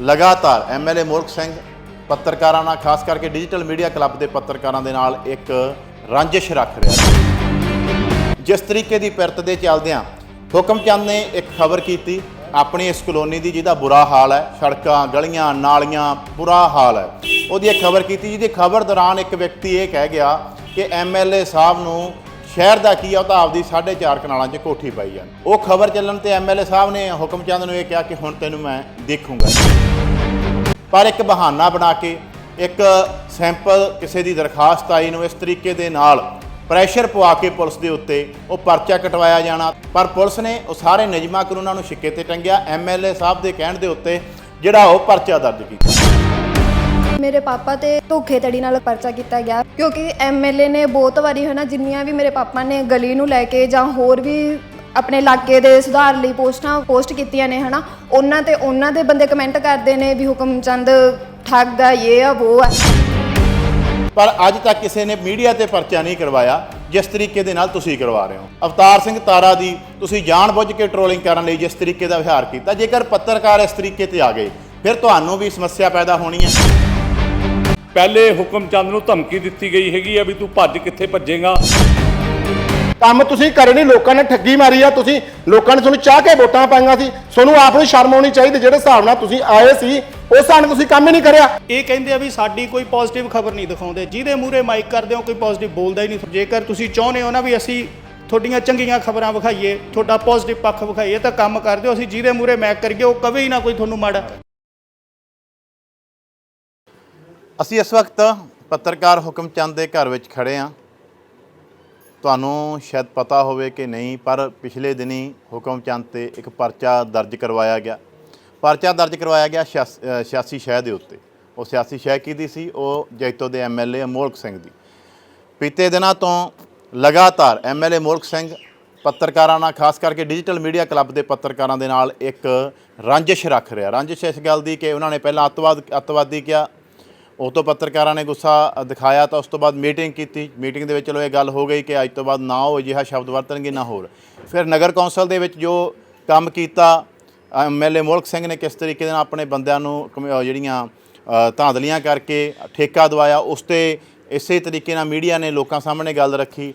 ਲਗਾਤਾਰ ਐਮਐਲਏ ਮੁਲਕ ਸਿੰਘ ਪੱਤਰਕਾਰਾਂ ਨਾਲ, ਖਾਸ ਕਰਕੇ ਡਿਜੀਟਲ ਮੀਡੀਆ ਕਲੱਬ ਦੇ ਪੱਤਰਕਾਰਾਂ ਦੇ ਨਾਲ ਇੱਕ ਰਾਂਝਿਸ਼ ਰੱਖ ਰਿਹਾ ਹੈ ਜਿਸ ਤਰੀਕੇ ਦੀ ਪਿਰਤ ਦੇ ਚੱਲਦਿਆਂ ਹੁਕਮ ਚੰਦ ਨੇ ਇੱਕ ਖਬਰ ਕੀਤੀ, ਆਪਣੀ ਇਸ ਕਲੋਨੀ ਦੀ ਜਿਹਦਾ ਬੁਰਾ ਹਾਲ ਹੈ, ਸੜਕਾਂ, ਗਲੀਆਂ, ਨਾਲੀਆਂ, ਬੁਰਾ ਹਾਲ ਹੈ। ਉਹਦੀ ਇੱਕ ਖਬਰ ਕੀਤੀ, ਜਿਹਦੀ ਖਬਰ ਦੌਰਾਨ ਇੱਕ ਵਿਅਕਤੀ ਇਹ ਕਹਿ ਗਿਆ ਕਿ ਐਮਐਲਏ ਸਾਹਿਬ ਨੂੰ ਸ਼ਹਿਰ ਦਾ ਕੀ ਆ, ਉਹ ਤਾਂ ਆਪਦੀ 4.5 ਕਨਾਲਾਂ 'ਚ ਕੋਠੀ ਪਾਈ ਜਾਣ। ਉਹ ਖਬਰ ਚੱਲਣ ਤੇ ਐਮਐਲਏ ਸਾਹਿਬ ਨੇ ਹੁਕਮ ਚੰਦ ਨੂੰ ਇਹ ਕਿਹਾ ਕਿ ਹੁਣ ਤੈਨੂੰ ਮੈਂ ਦੇਖੂੰਗਾ। ਪਰ ਇੱਕ ਬਹਾਨਾ ਬਣਾ ਕੇ, ਇੱਕ ਸੈਂਪਲ ਕਿਸੇ ਦੀ ਦਰਖਾਸਤ ਆਈ ਨੂੰ ਇਸ ਤਰੀਕੇ ਦੇ ਨਾਲ ਪ੍ਰੈਸ਼ਰ ਪਵਾ ਕੇ ਪੁਲਿਸ ਦੇ ਉੱਤੇ ਉਹ ਪਰਚਾ ਕਟਵਾਇਆ ਜਾਣਾ। ਪਰ ਪੁਲਿਸ ਨੇ ਉਹ ਸਾਰੇ ਨਿਯਮਾਂ ਕਾਨੂੰਨਾਂ ਨੂੰ ਛਿੱਕੇ ਤੇ ਟੰਗਿਆ। ਐਮਐਲਏ ਸਾਹਿਬ ਦੇ ਕਹਿਣ ਦੇ ਉੱਤੇ ਜਿਹੜਾ ਉਹ ਪਰਚਾ ਦਰਜ ਕੀਤਾ। ਮੇਰੇ ਪਾਪਾ ਤੇ ਧੋਖੇਧੜੀ ਨਾਲ ਪਰਚਾ ਕੀਤਾ ਗਿਆ। ਕਿਉਂਕਿ ਐਮਐਲਏ ਨੇ ਬਹੁਤ ਵਾਰੀ ਹਨਾ ਜਿੰਨੀਆਂ ਵੀ ਮੇਰੇ ਪਾਪਾ ਨੇ ਗਲੀ ਨੂੰ ਲੈ ਕੇ ਜਾਂ ਹੋਰ ਵੀ ਆਪਣੇ ਇਲਾਕੇ ਦੇ ਸੁਧਾਰ ਲਈ ਪੋਸਟਾਂ ਪੋਸਟ ਕੀਤੀਆਂ ਨੇ ਹਨਾ, ਉਹਨਾਂ ਤੇ ਉਹਨਾਂ ਦੇ ਬੰਦੇ ਕਮੈਂਟ ਕਰਦੇ ਨੇ ਵੀ ਹੁਕਮ ਚੰਦ ਠੱਗਦਾ ਇਹ ਆ ਉਹ ਆ। ਪਰ ਅੱਜ ਤੱਕ ਕਿਸੇ ਨੇ ਮੀਡੀਆ ਤੇ ਪਰਚਾ ਨਹੀਂ ਕਰਵਾਇਆ, ਜਿਸ ਤਰੀਕੇ ਦੇ ਨਾਲ ਤੁਸੀਂ ਕਰਵਾ ਰਹੇ ਹੋ। ਅਵਤਾਰ ਸਿੰਘ ਤਾਰਾ ਦੀ ਤੁਸੀਂ ਜਾਣਬੁੱਝ ਕੇ ਟ੍ਰੋਲਿੰਗ ਕਰਨ ਲਈ ਜਿਸ ਤਰੀਕੇ ਦਾ ਵਿਹਾਰ ਕੀਤਾ, ਜੇਕਰ ਪੱਤਰਕਾਰ ਇਸ ਤਰੀਕੇ ਤੇ ਆ ਗਏ, ਫਿਰ ਤੁਹਾਨੂੰ ਵੀ ਸਮੱਸਿਆ ਪੈਦਾ ਹੋਣੀ ਹੈ। ਪਹਿਲੇ ਹੁਕਮ ਚੰਦ ਨੂੰ ਧਮਕੀ ਦਿੱਤੀ ਗਈ ਹੈਗੀ ਆ ਵੀ ਤੂੰ ਭੱਜ ਕਿੱਥੇ ਭੱਜੇਗਾ। ਕੰਮ ਤੁਸੀਂ ਕਰੇ ਨਹੀਂ ਲੋਕਾਂ ਨੇ ਠੱਗੀ ਮਾਰੀ ਆ ਤੁਸੀਂ ਲੋਕਾਂ ਨੇ ਤੁਹਾਨੂੰ ਚਾਹ ਕੇ ਵੋਟਾਂ ਪਾਈਆਂ ਸੀ ਤੁਹਾਨੂੰ ਆਪ ਨੂੰ ਸ਼ਰਮ ਆਉਣੀ ਚਾਹੀਦੀ ਜਿਹੜੇ ਹਿਸਾਬ ਨਾਲ ਤੁਸੀਂ ਆਏ ਸੀ ਉਸ ਹਿਸਾਬ ਨਾਲ ਤੁਸੀਂ ਕੰਮ ਹੀ ਨਹੀਂ ਕਰਿਆ। ਇਹ ਕਹਿੰਦੇ ਆ ਵੀ ਸਾਡੀ ਕੋਈ ਪੋਜ਼ਿਟਿਵ ਖਬਰ ਨਹੀਂ ਦਿਖਾਉਂਦੇ ਜਿਹਦੇ ਮੂਹਰੇ ਮਾਈਕ ਕਰਦੇ ਹੋ ਕੋਈ ਪੋਜ਼ਿਟਿਵ ਬੋਲਦਾ ਹੀ ਨਹੀਂ। ਜੇਕਰ ਤੁਸੀਂ ਚਾਹੁੰਦੇ ਹੋ ਨਾ ਵੀ ਅਸੀਂ ਤੁਹਾਡੀਆਂ ਚੰਗੀਆਂ ਖਬਰਾਂ ਵਿਖਾਈਏ ਤੁਹਾਡਾ ਪੋਜ਼ਿਟਿਵ ਪੱਖ ਵਿਖਾਈਏ ਤਾਂ ਕੰਮ ਕਰ ਦਿਓ ਅਸੀਂ ਜਿਹਦੇ ਮੂਹਰੇ ਮੈਕ ਕਰੀਏ ਉਹ ਕਵੇ ਹੀ ਨਾ ਕੋਈ ਤੁਹਾਨੂੰ ਮਾੜਾ। ਅਸੀਂ ਇਸ ਵਕਤ ਪੱਤਰਕਾਰ ਹੁਕਮ ਚੰਦ ਦੇ ਘਰ ਵਿੱਚ ਖੜੇ ਹਾਂ। ਤੁਹਾਨੂੰ ਸ਼ਾਇਦ ਪਤਾ ਹੋਵੇ ਕਿ ਨਹੀਂ ਪਰ ਪਿਛਲੇ ਦਿਨੀ ਹੁਕਮ ਚੰਦ ਤੇ ਇੱਕ ਪਰਚਾ ਦਰਜ ਕਰਵਾਇਆ ਗਿਆ। ਪਰਚਾ ਦਰਜ ਕਰਵਾਇਆ ਗਿਆ ਸਿਆਸ- ਅ, ਸਿਆਸੀ ਸ਼ਹਿ ਦੇ ਉੱਤੇ। ਉਹ ਸਿਆਸੀ ਸ਼ਹਿ ਕਿਹਦੀ ਸੀ? ਉਹ ਜੈਤੋ ਦੇ ਐਮਐਲਏ ਅਮੋਲਕ ਸਿੰਘ ਦੀ। ਬੀਤੇ ਦਿਨਾਂ ਤੋਂ ਲਗਾਤਾਰ ਐਮਐਲਏ ਮੋਲਕ ਸਿੰਘ ਪੱਤਰਕਾਰਾਂ ਨਾਲ ਖਾਸ ਕਰਕੇ ਡਿਜੀਟਲ ਮੀਡੀਆ ਕਲੱਬ ਦੇ ਪੱਤਰਕਾਰਾਂ ਦੇ ਨਾਲ ਇੱਕ ਰਾਂਝਿਸ਼ ਰੱਖ ਰਿਹਾ। ਰਾਂਝਿਸ਼ ਇਸ ਗੱਲ ਦੀ ਕਿ ਉਹਨਾਂ ਨੇ ਪਹਿਲਾਂ ਅੱਤਵਾਦ ਅੱਤਵਾਦੀ ਕਿਹਾ ਉਹ ਤੋਂ ਪੱਤਰਕਾਰਾਂ ਨੇ ਗੁੱਸਾ ਦਿਖਾਇਆ ਤਾਂ ਉਸ ਤੋਂ ਬਾਅਦ ਮੀਟਿੰਗ ਕੀਤੀ। ਮੀਟਿੰਗ ਦੇ ਵਿੱਚ ਚਲੋ ਇਹ ਗੱਲ ਹੋ ਗਈ ਕਿ ਅੱਜ ਤੋਂ ਬਾਅਦ ਨਾ ਉਹ ਅਜਿਹਾ ਸ਼ਬਦ ਵਰਤਣਗੇ ਨਾ ਹੋਰ। ਫਿਰ ਨਗਰ ਕੌਂਸਲ ਦੇ ਵਿੱਚ ਜੋ ਕੰਮ ਕੀਤਾ ਐਮਐਲਏ ਮੋਲਕ ਸਿੰਘ ਨੇ ਕਿਸ ਤਰੀਕੇ ਦੇ ਨਾਲ ਆਪਣੇ ਬੰਦਿਆਂ ਨੂੰ ਕਮ- ਜਿਹੜੀਆਂ ਅ, ਧਾਂਦਲੀਆਂ ਕਰਕੇ ਠੇਕਾ ਦਵਾਇਆ ਉਸ ਤੇ ਇਸੇ ਤਰੀਕੇ ਨਾਲ ਮੀਡੀਆ ਨੇ ਲੋਕਾਂ ਸਾਹਮਣੇ ਗੱਲ ਰੱਖੀ।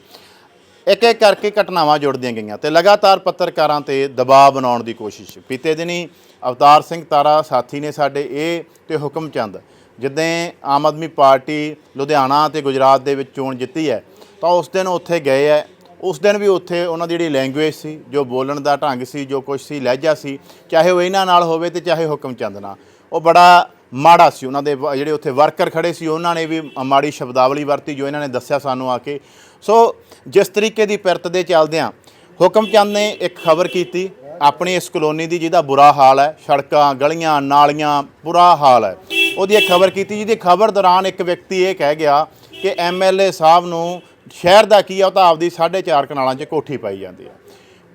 ਇੱਕ ਇੱਕ ਕਰਕੇ ਘਟਨਾਵਾਂ ਜੁੜਦੀਆਂ ਗਈਆਂ ਤੇ ਲਗਾਤਾਰ ਪੱਤਰਕਾਰਾਂ ਤੇ ਦਬਾਅ ਬਣਾਉਣ ਦੀ ਕੋਸ਼ਿਸ਼। ਬੀਤੇ ਦਿਨੀ ਅਵਤਾਰ ਸਿੰਘ ਤਾਰਾ ਸਾਥੀ ਨੇ ਸਾਡੇ ਇਹ ਤੇ ਹੁਕਮ ਚੰਦ ਜਿੱਦਾਂ ਆਮ ਆਦਮੀ ਪਾਰਟੀ ਲੁਧਿਆਣਾ ਤੇ ਗੁਜਰਾਤ ਦੇ ਵਿੱਚ ਚੋਣ ਜਿੱਤੀ ਹੈ, ਤਾਂ ਉਸ ਦਿਨ ਉੱਥੇ ਗਏ ਹੈ। ਉਸ ਦਿਨ ਵੀ ਉੱਥੇ ਉਹਨਾਂ ਦੀ ਜਿਹੜੀ ਲੈਂਗੁਏਜ ਸੀ, ਜੋ ਬੋਲਣ ਦਾ ਢੰਗ ਸੀ, ਜੋ ਕੁਝ ਸੀ, ਲਹਿਜਾ ਸੀ, ਚਾਹੇ ਉਹ ਇਹਨਾਂ ਨਾਲ ਹੋਵੇ ਤੇ ਚਾਹੇ ਹੁਕਮ ਚੰਦ ਨਾਲ, ਉਹ ਬੜਾ ਮਾੜਾ ਸੀ। ਉਹਨਾਂ ਦੇ ਜਿਹੜੇ ਉੱਥੇ ਵਰਕਰ ਖੜੇ ਸੀ, ਉਹਨਾਂ ਨੇ ਵੀ ਮਾੜੀ ਸ਼ਬਦਾਵਲੀ ਵਰਤੀ, ਜੋ ਇਹਨਾਂ ਨੇ ਦੱਸਿਆ ਸਾਨੂੰ ਆ ਕੇ। ਸੋ ਜਿਸ ਤਰੀਕੇ ਦੀ ਪਿਰਤ ਦੇ ਚੱਲਦਿਆਂ ਹੁਕਮ ਚੰਦ ਨੇ ਇੱਕ ਖਬਰ ਕੀਤੀ, ਆਪਣੀ ਇਸ ਕਲੋਨੀ ਦੀ ਜਿਹਦਾ ਬੁਰਾ ਹਾਲ ਹੈ, ਸੜਕਾਂ, ਗਲੀਆਂ, ਨਾਲੀਆਂ, ਬੁਰਾ ਹਾਲ ਹੈ। ਉਹਦੀ ਇੱਕ ਖਬਰ ਕੀਤੀ, ਜਿਹਦੀ ਖਬਰ ਦੌਰਾਨ ਇੱਕ ਵਿਅਕਤੀ ਇਹ ਕਹਿ ਗਿਆ ਕਿ ਐਮਐਲਏ ਸਾਹਿਬ ਨੂੰ ਸ਼ਹਿਰ ਦਾ ਕੀ ਆ, ਉਹ ਤਾਂ ਆਪਦੀ 4.5 ਕਨਾਲਾਂ 'ਚ ਕੋਠੀ ਪਾਈ ਜਾਂਦੀ ਆ।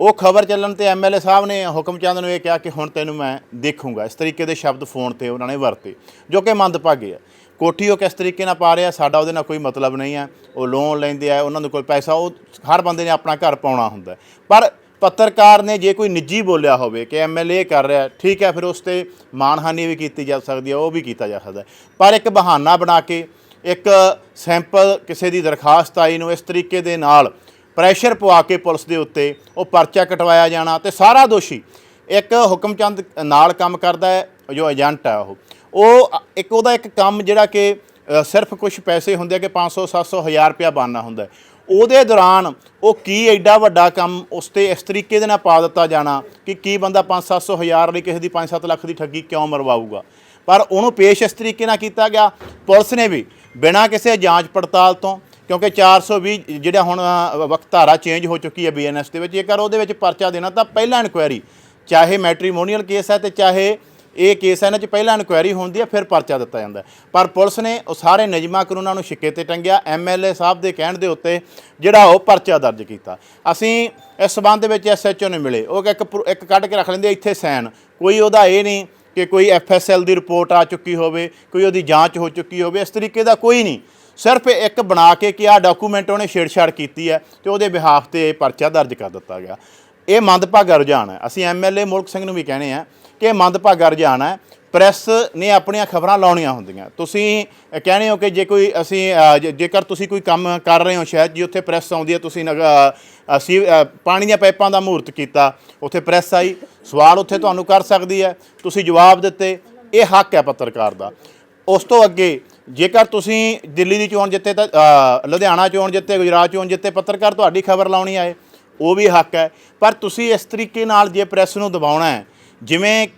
ਉਹ ਖਬਰ ਚੱਲਣ ਤੇ ਐਮਐਲਏ ਸਾਹਿਬ ਨੇ ਹੁਕਮ ਚੰਦ ਨੂੰ ਇਹ ਕਿਹਾ ਕਿ ਹੁਣ ਤੈਨੂੰ ਮੈਂ ਦੇਖੂੰਗਾ। ਇਸ ਤਰੀਕੇ ਦੇ ਸ਼ਬਦ ਫੋਨ ਤੇ ਉਹਨਾਂ ਨੇ ਵਰਤੇ, ਜੋ ਕਿ ਮੰਦਭਾਗੇ ਆ। ਕੋਠੀ ਉਹ ਕਿਸ ਤਰੀਕੇ ਨਾਲ ਪਾ ਰਿਹਾ, ਸਾਡਾ ਉਹਦੇ ਨਾਲ ਕੋਈ ਮਤਲਬ ਨਹੀਂ ਹੈ ਉਹ ਲੋਨ ਲੈਂਦੇ ਆ, ਉਹਨਾਂ ਨੂੰ ਕੋਈ ਪੈਸਾ, ਉਹ ਹਰ ਬੰਦੇ ਨੇ ਆਪਣਾ ਘਰ ਪਾਉਣਾ ਹੁੰਦਾ। ਪਰ ਪੱਤਰਕਾਰ ਨੇ ਜੇ ਕੋਈ ਨਿੱਜੀ ਬੋਲਿਆ ਹੋਵੇ ਕਿ ਐਮਐਲਏ ਕਰ ਰਿਹਾ, ਠੀਕ ਹੈ, ਫਿਰ ਉਸ ਤੇ ਮਾਨਹਾਨੀ ਵੀ ਕੀਤੀ ਜਾ ਸਕਦੀ ਹੈ, ਉਹ ਵੀ ਕੀਤਾ ਜਾ ਸਕਦਾ ਪਰ ਇੱਕ ਬਹਾਨਾ ਬਣਾ ਕੇ, ਇੱਕ ਸੈਂਪਲ ਕਿਸੇ ਦੀ ਦਰਖਾਸਤ ਆਈ ਨੂੰ ਇਸ ਤਰੀਕੇ ਦੇ ਨਾਲ ਪ੍ਰੈਸ਼ਰ ਪਵਾ ਕੇ ਪੁਲਿਸ ਦੇ ਉੱਤੇ ਉਹ ਪਰਚਾ ਕਟਵਾਇਆ ਜਾਣਾ ਤੇ ਸਾਰਾ ਦੋਸ਼ੀ ਇੱਕ ਹੁਕਮਚੰਦ ਨਾਲ ਕੰਮ ਕਰਦਾ ਹੈ, ਜੋ ਏਜੰਟ ਹੈ ਉਹ। ਉਹ ਇੱਕ ਉਹਦਾ ਇੱਕ ਕੰਮ ਜਿਹੜਾ ਕਿ ਸਿਰਫ ਕੁਝ ਪੈਸੇ ਹੁੰਦੇ ਆ ਕਿ 500 700 1000 ਰੁਪਇਆ ਬਣਨਾ ਹੁੰਦਾ ਉਹਦੇ ਦੌਰਾਨ ਉਹ ਕੀ ਐਡਾ ਵੱਡਾ ਕੰਮ ਉਸ ਤੇ ਇਸ ਤਰੀਕੇ ਦੇ ਨਾਲ ਪਾ ਦਿੱਤਾ ਜਾਣਾ ਕਿ ਕੀ ਬੰਦਾ 5-700 ਹਜ਼ਾਰ ਲਈ ਕਿਸੇ ਦੀ 5-7 ਲੱਖ ਦੀ ਠੱਗੀ ਕਿਉਂ ਮਰਵਾਊਗਾ। ਪਰ ਉਹਨੂੰ ਪੇਸ਼ ਇਸ ਤਰੀਕੇ ਨਾਲ ਕੀਤਾ ਗਿਆ। ਪੁਲਿਸ ਨੇ ਵੀ ਬਿਨਾਂ ਕਿਸੇ ਜਾਂਚ ਪੜਤਾਲ ਤੋਂ, ਕਿਉਂਕਿ 420 ਜਿਹੜਾ ਹੁਣ ਵਕਤ ਧਾਰਾ ਚੇਂਜ ਹੋ ਚੁੱਕੀ ਹੈ ਬੀਐਨਐਸ ਦੇ ਵਿੱਚ, ਜੇਕਰ ਉਹਦੇ ਵਿੱਚ ਪਰਚਾ ਦੇਣਾ ਤਾਂ ਪਹਿਲਾਂ ਇਨਕੁਆਇਰੀ ਚਾਹੇ ਮੈਟ੍ਰੀਮੋਨੀਅਲ ਕੇਸ ਹੈ ਤੇ ਚਾਹੇ ਇਹ ਕੇਸ ਹੈ, ਇਹਨਾਂ 'ਚ ਪਹਿਲਾਂ ਇਨਕੁਆਇਰੀ ਹੁੰਦੀ ਹੈ, ਫਿਰ ਪਰਚਾ ਦਿੱਤਾ ਜਾਂਦਾ ਪਰ ਪੁਲਿਸ ਨੇ ਉਹ ਸਾਰੇ ਨਿਯਮਾਂ ਕਾਨੂੰਨਾਂ ਨੂੰ ਛਿੱਕੇ ਤੇ ਟੰਗਿਆ ਐਮਐਲਏ ਸਾਹਿਬ ਦੇ ਕਹਿਣ ਦੇ ਉੱਤੇ ਜਿਹੜਾ ਉਹ ਪਰਚਾ ਦਰਜ ਕੀਤਾ। ਅਸੀਂ ਇਸ ਸਬੰਧ ਦੇ ਵਿੱਚ ਐਸਐਚਓ ਨੂੰ ਮਿਲੇ। ਉਹ ਇੱਕ ਪ੍ਰੋ- ਇੱਕ ਕੱਢ ਕੇ ਰੱਖ ਲੈਂਦੇ ਇੱਥੇ ਸੈਨ। ਕੋਈ ਉਹਦਾ ਇਹ ਨਹੀਂ ਕਿ ਕੋਈ ਐਫਐਸਐਲ ਦੀ ਰਿਪੋਰਟ ਆ ਚੁੱਕੀ ਹੋਵੇ, ਕੋਈ ਉਹਦੀ ਜਾਂਚ ਹੋ ਚੁੱਕੀ ਹੋਵੇ, ਇਸ ਤਰੀਕੇ ਦਾ ਕੋਈ ਨਹੀਂ। ਸਿਰਫ ਇੱਕ ਬਣਾ ਕੇ ਕਿ ਆਹ ਡਾਕੂਮੈਂਟ ਉਹਨੇ ਛੇੜਛਾੜ ਕੀਤੀ ਹੈ ਤੇ ਉਹਦੇ ਬਿਹਾਫ ਤੇ ਪਰਚਾ ਦਰਜ ਕਰ ਦਿੱਤਾ ਗਿਆ। ਇਹ ਮੰਦਭਾਗਾ ਰੁਝਾਨ ਹੈ। ਅਸੀਂ ਐਮਐਲਏ ਮੁਲਕ ਸਿੰਘ ਨੂੰ ਵੀ ਕਹਿੰਦੇ ਆ ਕਿ ਮੰਦਭਾਗਾ ਰੁਝਾਨ ਹੈ ਪ੍ਰੈਸ ਨੇ ਆਪਣੀਆਂ ਖਬਰਾਂ ਲਾਉਣੀਆਂ ਹੁੰਦੀਆਂ। ਤੁਸੀਂ ਅ, ਕਹਿੰਦੇ ਹੋ ਕਿ ਜੇ ਕੋਈ ਅਸੀਂ ਜੇ- ਜੇਕਰ ਤੁਸੀਂ ਕੋਈ ਕੰਮ ਕਰ ਰਹੇ ਹੋ ਸ਼ਾਇਦ ਜੀ ਉੱਥੇ ਪ੍ਰੈਸ ਆਉਂਦੀ ਹੈ ਤੁਸੀਂ ਨਗ- ਅਸੀਂ ਪਾਣੀ ਦੀਆਂ ਪਾਈਪਾਂ ਦਾ ਮਹੂਰਤ ਕੀਤਾ ਉੱਥੇ ਪ੍ਰੈਸ ਆਈ ਸਵਾਲ ਉੱਥੇ ਤੁਹਾਨੂੰ ਕਰ ਸਕਦੀ ਹੈ ਤੁਸੀਂ ਜਵਾਬ ਦਿੱਤੇ ਇਹ ਹੱਕ ਹੈ ਪੱਤਰਕਾਰ ਦਾ। ਉਸ ਤੋਂ ਅੱਗੇ ਜੇਕਰ ਤੁਸੀਂ ਦਿੱਲੀ ਦੀ ਚੋਣ ਜਿੱਤੇ ਤਾਂ ਲੁਧਿਆਣਾ ਚੋਣ ਜਿੱਤੇ ਗੁਜਰਾਤ ਚੋਣ ਜਿੱਤੇ ਪੱਤਰਕਾਰ ਤੁਹਾਡੀ ਖਬਰ ਲਾਉਣੀ ਆਏ ਉਹ ਵੀ ਹੱਕ ਹੈ। ਪਰ ਤੁਸੀਂ ਇਸ ਤਰੀਕੇ ਨਾਲ ਜੇ ਪ੍ਰੈਸ ਨੂੰ ਦਬਾਉਣਾ ਹੈ ਜਿਵੇਂ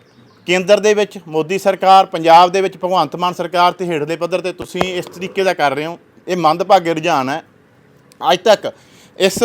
ਕੇਂਦਰ ਦੇ ਵਿੱਚ, ਮੋਦੀ ਸਰਕਾਰ, ਪੰਜਾਬ ਦੇ ਵਿੱਚ, ਭਗਵੰਤ ਮਾਨ ਸਰਕਾਰ ਤੇ ਹੇਠਲੇ ਪੱਧਰ ਤੇ ਤੁਸੀਂ ਇਸ ਤਰੀਕੇ ਦਾ ਕਰ ਰਹੇ ਹੋ। ਇਹ ਮੰਦਭਾਗੇ ਰੁਝਾਨ ਹੈ। ਅੱਜ ਤੱਕ ਇਸ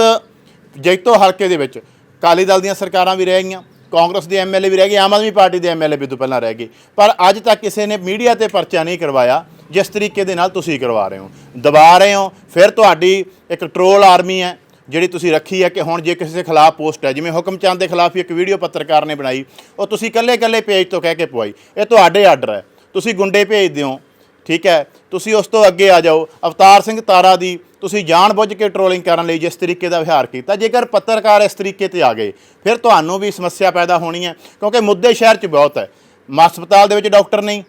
ਜੈਤੋ ਹਲਕੇ ਦੇ ਵਿੱਚ ਅਕਾਲੀ ਦਲ ਦੀਆਂ ਸਰਕਾਰਾਂ ਵੀ ਰਹਿ ਗਈਆਂ। ਕਾਂਗਰਸ ਦੇ ਐਮਐਲਏ ਵੀ ਰਹਿ ਗਏ, ਆਮ ਆਦਮੀ ਪਾਰਟੀ ਦੇ ਐਮਐਲਏ ਵੀ ਤੋਂ ਪਹਿਲਾਂ ਰਹਿ ਗਏ। ਪਰ ਅੱਜ ਤੱਕ ਕਿਸੇ ਨੇ ਮੀਡੀਆ ਤੇ ਪਰਚਾ ਨਹੀਂ ਕਰਵਾਇਆ ਜਿਸ ਤਰੀਕੇ ਦੇ ਨਾਲ ਤੁਸੀਂ ਕਰਵਾ ਰਹੇ ਹੋ। ਦਬਾ ਰਹੇ ਹੋ। ਫਿਰ ਤੁਹਾਡੀ ਇੱਕ ਟਰੋਲ ਆਰਮੀ ਹੈ। ਜਿਹੜੀ ਤੁਸੀਂ ਰੱਖੀ ਹੈ ਕਿ ਹੁਣ ਜੇ ਕਿਸੇ ਦੇ ਖਿਲਾਫ ਪੋਸਟ ਹੈ, ਜਿਵੇਂ ਹੁਕਮ ਚੰਦ ਦੇ ਖਿਲਾਫ ਇੱਕ ਵੀਡੀਓ ਪੱਤਰਕਾਰ ਨੇ ਬਣਾਈ, ਉਹ ਤੁਸੀਂ ਇਕੱਲੇ-ਇਕੱਲੇ ਪੇਜ ਤੋਂ ਕਹਿ ਕੇ ਪਵਾਈ। ਇਹ ਤੁਹਾਡੇ ਆਰਡਰ ਹੈ। ਤੁਸੀਂ ਗੁੰਡੇ ਭੇਜਦੇ ਹੋ, ਠੀਕ ਹੈ? ਤੁਸੀਂ ਉਸ ਤੋਂ ਅੱਗੇ ਆ ਜਾਓ। ਅਵਤਾਰ ਸਿੰਘ ਤਾਰਾ ਦੀ ਤੁਸੀਂ ਜਾਣਬੁੱਝ ਕੇ ਟਰੋਲਿੰਗ ਕਰਨ ਲਈ ਜਿਸ ਤਰੀਕੇ ਦਾ ਵਿਹਾਰ ਕੀਤਾ, ਜੇਕਰ ਪੱਤਰਕਾਰ ਇਸ ਤਰੀਕੇ ਤੇ ਆ ਗਏ, ਫਿਰ ਤੁਹਾਨੂੰ ਵੀ ਸਮੱਸਿਆ ਪੈਦਾ ਹੋਣੀ ਹੈ, ਕਿਉਂਕਿ ਮੁੱਦੇ ਸ਼ਹਿਰ 'ਚ ਬਹੁਤ ਹੈ। ਮ- ਹਸਪਤਾਲ ਦੇ ਵਿੱਚ ਡਾਕਟਰ ਨਹੀਂ,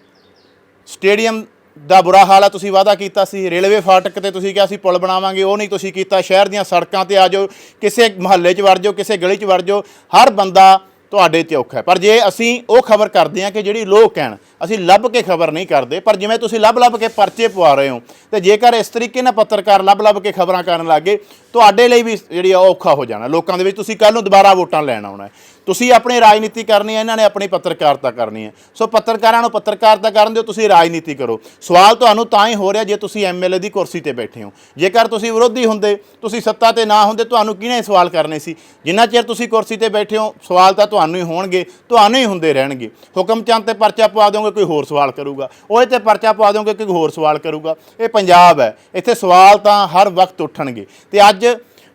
ਸਟੇਡੀਅਮ ਦਾ ਬੁਰਾ ਹਾਲ ਹੈ ਤੁਸੀਂ ਵਾਅਦਾ ਕੀਤਾ ਸੀ, ਰੇਲਵੇ ਫਾਟਕ ਤੇ ਤੁਸੀਂ ਕਿਹਾ ਸੀ ਪੁਲ ਬਣਾਵਾਂਗੇ, ਉਹ ਨਹੀਂ ਤੁਸੀਂ ਕੀਤਾ, ਸ਼ਹਿਰ ਦੀਆਂ ਸੜਕਾਂ ਤੇ ਆ ਜਾਓ, ਕਿਸੇ ਮਹੱਲੇ 'ਚ ਵੜ ਜਾਓ, ਕਿਸੇ ਗਲੀ 'ਚ ਵੜ ਜਾਓ, ਹਰ ਬੰਦਾ ਤੁਹਾਡੇ ਤੇ ਔਖਾ ਪਰ ਜੇ ਅਸੀਂ ਉਹ ਖਬਰ ਕਰਦੇ ਹਾਂ ਕਿ ਜਿਹੜੀ ਲੋਕ ਕਹਿਣ, ਅਸੀਂ ਲੱਭ ਕੇ ਖਬਰ ਨਹੀਂ ਕਰਦੇ, ਪਰ ਜਿਵੇਂ ਤੁਸੀਂ ਲੱਭ ਲੱਭ ਕੇ ਪਰਚੇ ਪਵਾ ਰਹੇ ਹੋ, ਤੇ ਜੇਕਰ ਇਸ ਤਰੀਕੇ ਨਾਲ ਪੱਤਰਕਾਰ ਲੱਭ ਲੱਭ ਕੇ ਖਬਰਾਂ ਕਰਨ ਲੱਗੇ ਤੁਹਾਡੇ ਲਈ ਵੀ ਜਿਹੜੀ ਆ ਉਹ ਔਖਾ ਹੋ ਜਾਣਾ। ਲੋਕਾਂ ਦੇ ਵਿੱਚ ਤੁਸੀਂ ਕੱਲ ਨੂੰ ਦੁਬਾਰਾ ਵੋਟਾਂ ਲੈਣ ਆਉਣਾ ਤੁਸੀਂ ਆਪਣੀ ਰਾਜਨੀਤੀ ਕਰਨੀ ਹੈ, ਇਹਨਾਂ ਨੇ ਆਪਣੀ ਪੱਤਰਕਾਰਤਾ ਕਰਨੀ ਹੈ। ਸੋ ਪੱਤਰਕਾਰਾਂ ਨੂੰ ਪੱਤਰਕਾਰਤਾ ਕਰਨ ਦਿਓ, ਤੁਸੀਂ ਰਾਜਨੀਤੀ ਕਰੋ। ਸਵਾਲ ਤੁਹਾਨੂੰ ਤਾਂ ਹੀ ਹੋ ਰਿਹਾ ਜੇ ਤੁਸੀਂ ਐਮਐਲਏ ਦੀ ਕੁਰਸੀ ਤੇ ਬੈਠੇ ਹੋ। ਜੇਕਰ ਤੁਸੀਂ ਵਿਰੋਧੀ ਹੁੰਦੇ, ਤੁਸੀਂ ਸੱਤਾ ਤੇ ਨਾ ਹੁੰਦੇ, ਤੁਹਾਨੂੰ ਕਿਹਨੇ ਸਵਾਲ ਕਰਨੇ ਸੀ? ਜਿੰਨਾ ਚਿਰ ਤੁਸੀਂ ਕੁਰਸੀ ਤੇ ਬੈਠੇ ਹੋ, ਸਵਾਲ ਤਾਂ ਤੁਹਾਨੂੰ ਹੀ ਹੋਣਗੇ, ਤੁਹਾਨੂੰ ਹੀ ਹੁੰਦੇ ਰਹਿਣਗੇ। ਹੁਕਮ ਚੰਦ ਤੇ ਪਰਚਾ ਪਵਾ ਦੋਗੇ ਕੋਈ ਹੋਰ ਸਵਾਲ ਕਰੂਗਾ। ਉਹਦੇ ਤੇ ਪਰਚਾ ਪਵਾ ਦੋਗੇ ਕੋਈ ਹੋਰ ਸਵਾਲ ਕਰੂਗਾ। ਇਹ ਪੰਜਾਬ ਹੈ। ਇੱਥੇ ਸਵਾਲ ਤਾਂ ਹਰ ਵਕਤ ਉੱਠਣਗੇ। ਤੇ ਅੱਜ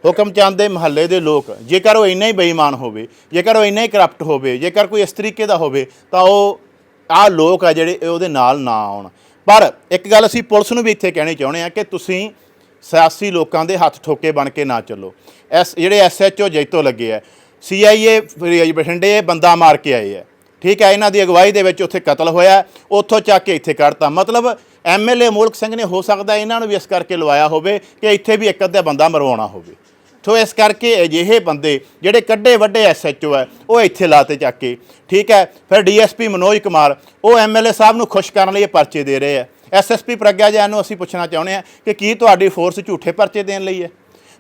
ਹੁਕਮ ਚੰਦ ਦੇ ਮਹੱਲੇ ਦੇ ਲੋਕ, ਜੇਕਰ ਉਹ ਇੰਨਾ ਹੀ ਬੇਈਮਾਨ ਹੋਵੇ, ਜੇਕਰ ਉਹ ਇੰਨਾ ਹੀ ਕਰਪਟ ਹੋਵੇ, ਜੇਕਰ ਕੋਈ ਇਸ ਤਰੀਕੇ ਦਾ ਹੋਵੇ, ਤਾਂ ਉਹ ਆਹ ਲੋਕ ਆ ਜਿਹੜੇ ਉਹਦੇ ਨਾਲ ਨਾ ਆਉਣ। ਪਰ ਇੱਕ ਗੱਲ ਅਸੀਂ ਪੁਲਿਸ ਨੂੰ ਵੀ ਇੱਥੇ ਕਹਿਣੀ ਚਾਹੁੰਦੇ ਆ ਕਿ ਤੁਸੀਂ ਸਿਆਸੀ ਲੋਕਾਂ ਦੇ ਹੱਥ ਠੋਕੇ ਬਣ ਕੇ ਨਾ ਚੱਲੋ। ਐਸ ਜਿਹੜੇ ਐਸਐਚਓ ਜੈਤੋ ਲੱਗੇ ਆ ਸੀਆਈਏ ਬਠਿੰਡੇ, ਬੰਦਾ ਮਾਰ ਕੇ ਆਏ ਆ। ਠੀਕ ਹੈ, ਇਹਨਾਂ ਦੀ ਅਗਵਾਈ ਦੇ ਵਿੱਚ ਉੱਥੇ ਕਤਲ ਹੋਇਆ, ਉੱਥੋਂ ਚੱਕ ਕੇ ਇੱਥੇ ਕੱਢਤਾ। ਮਤਲਬ ਐਮਐਲਏ ਮੂਲਕ ਸਿੰਘ ਨੇ ਹੋ ਸਕਦਾ ਇਹਨਾਂ ਨੂੰ ਵੀ ਇਸ ਕਰਕੇ ਲਵਾਇਆ ਹੋਵੇ ਕਿ ਇੱਥੇ ਵੀ ਇੱਕ ਅੱਧਾ ਬੰਦਾ ਮਰਵਾਉਣਾ ਹੋਵੇ। ਸੋ ਇਸ ਕਰਕੇ ਅਜਿਹੇ ਬੰਦੇ ਜਿਹੜੇ ਕੱਡੇ ਵੱਡੇ ਐਸਐਚਓ ਹੈ, ਉਹ ਇੱਥੇ ਲਾਤੇ ਚੱਕ ਕੇ, ਠੀਕ ਹੈ? ਫਿਰ ਡੀਐਸਪੀ ਮਨੋਜ ਕੁਮਾਰ, ਉਹ ਐਮਐਲਏ ਸਾਹਿਬ ਨੂੰ ਖੁਸ਼ ਕਰਨ ਲਈ ਇਹ ਪਰਚੇ ਦੇ ਰਹੇ ਆ ਐਸਐਸਪੀ ਪ੍ਰਗਿਆ ਜੈਨ ਨੂੰ ਅਸੀਂ ਪੁੱਛਣਾ ਚਾਹੁੰਦੇ ਆ ਕਿ ਕੀ ਤੁਹਾਡੀ ਫੋਰਸ ਝੂਠੇ ਪਰਚੇ ਦੇਣ ਲਈ ਹੈ?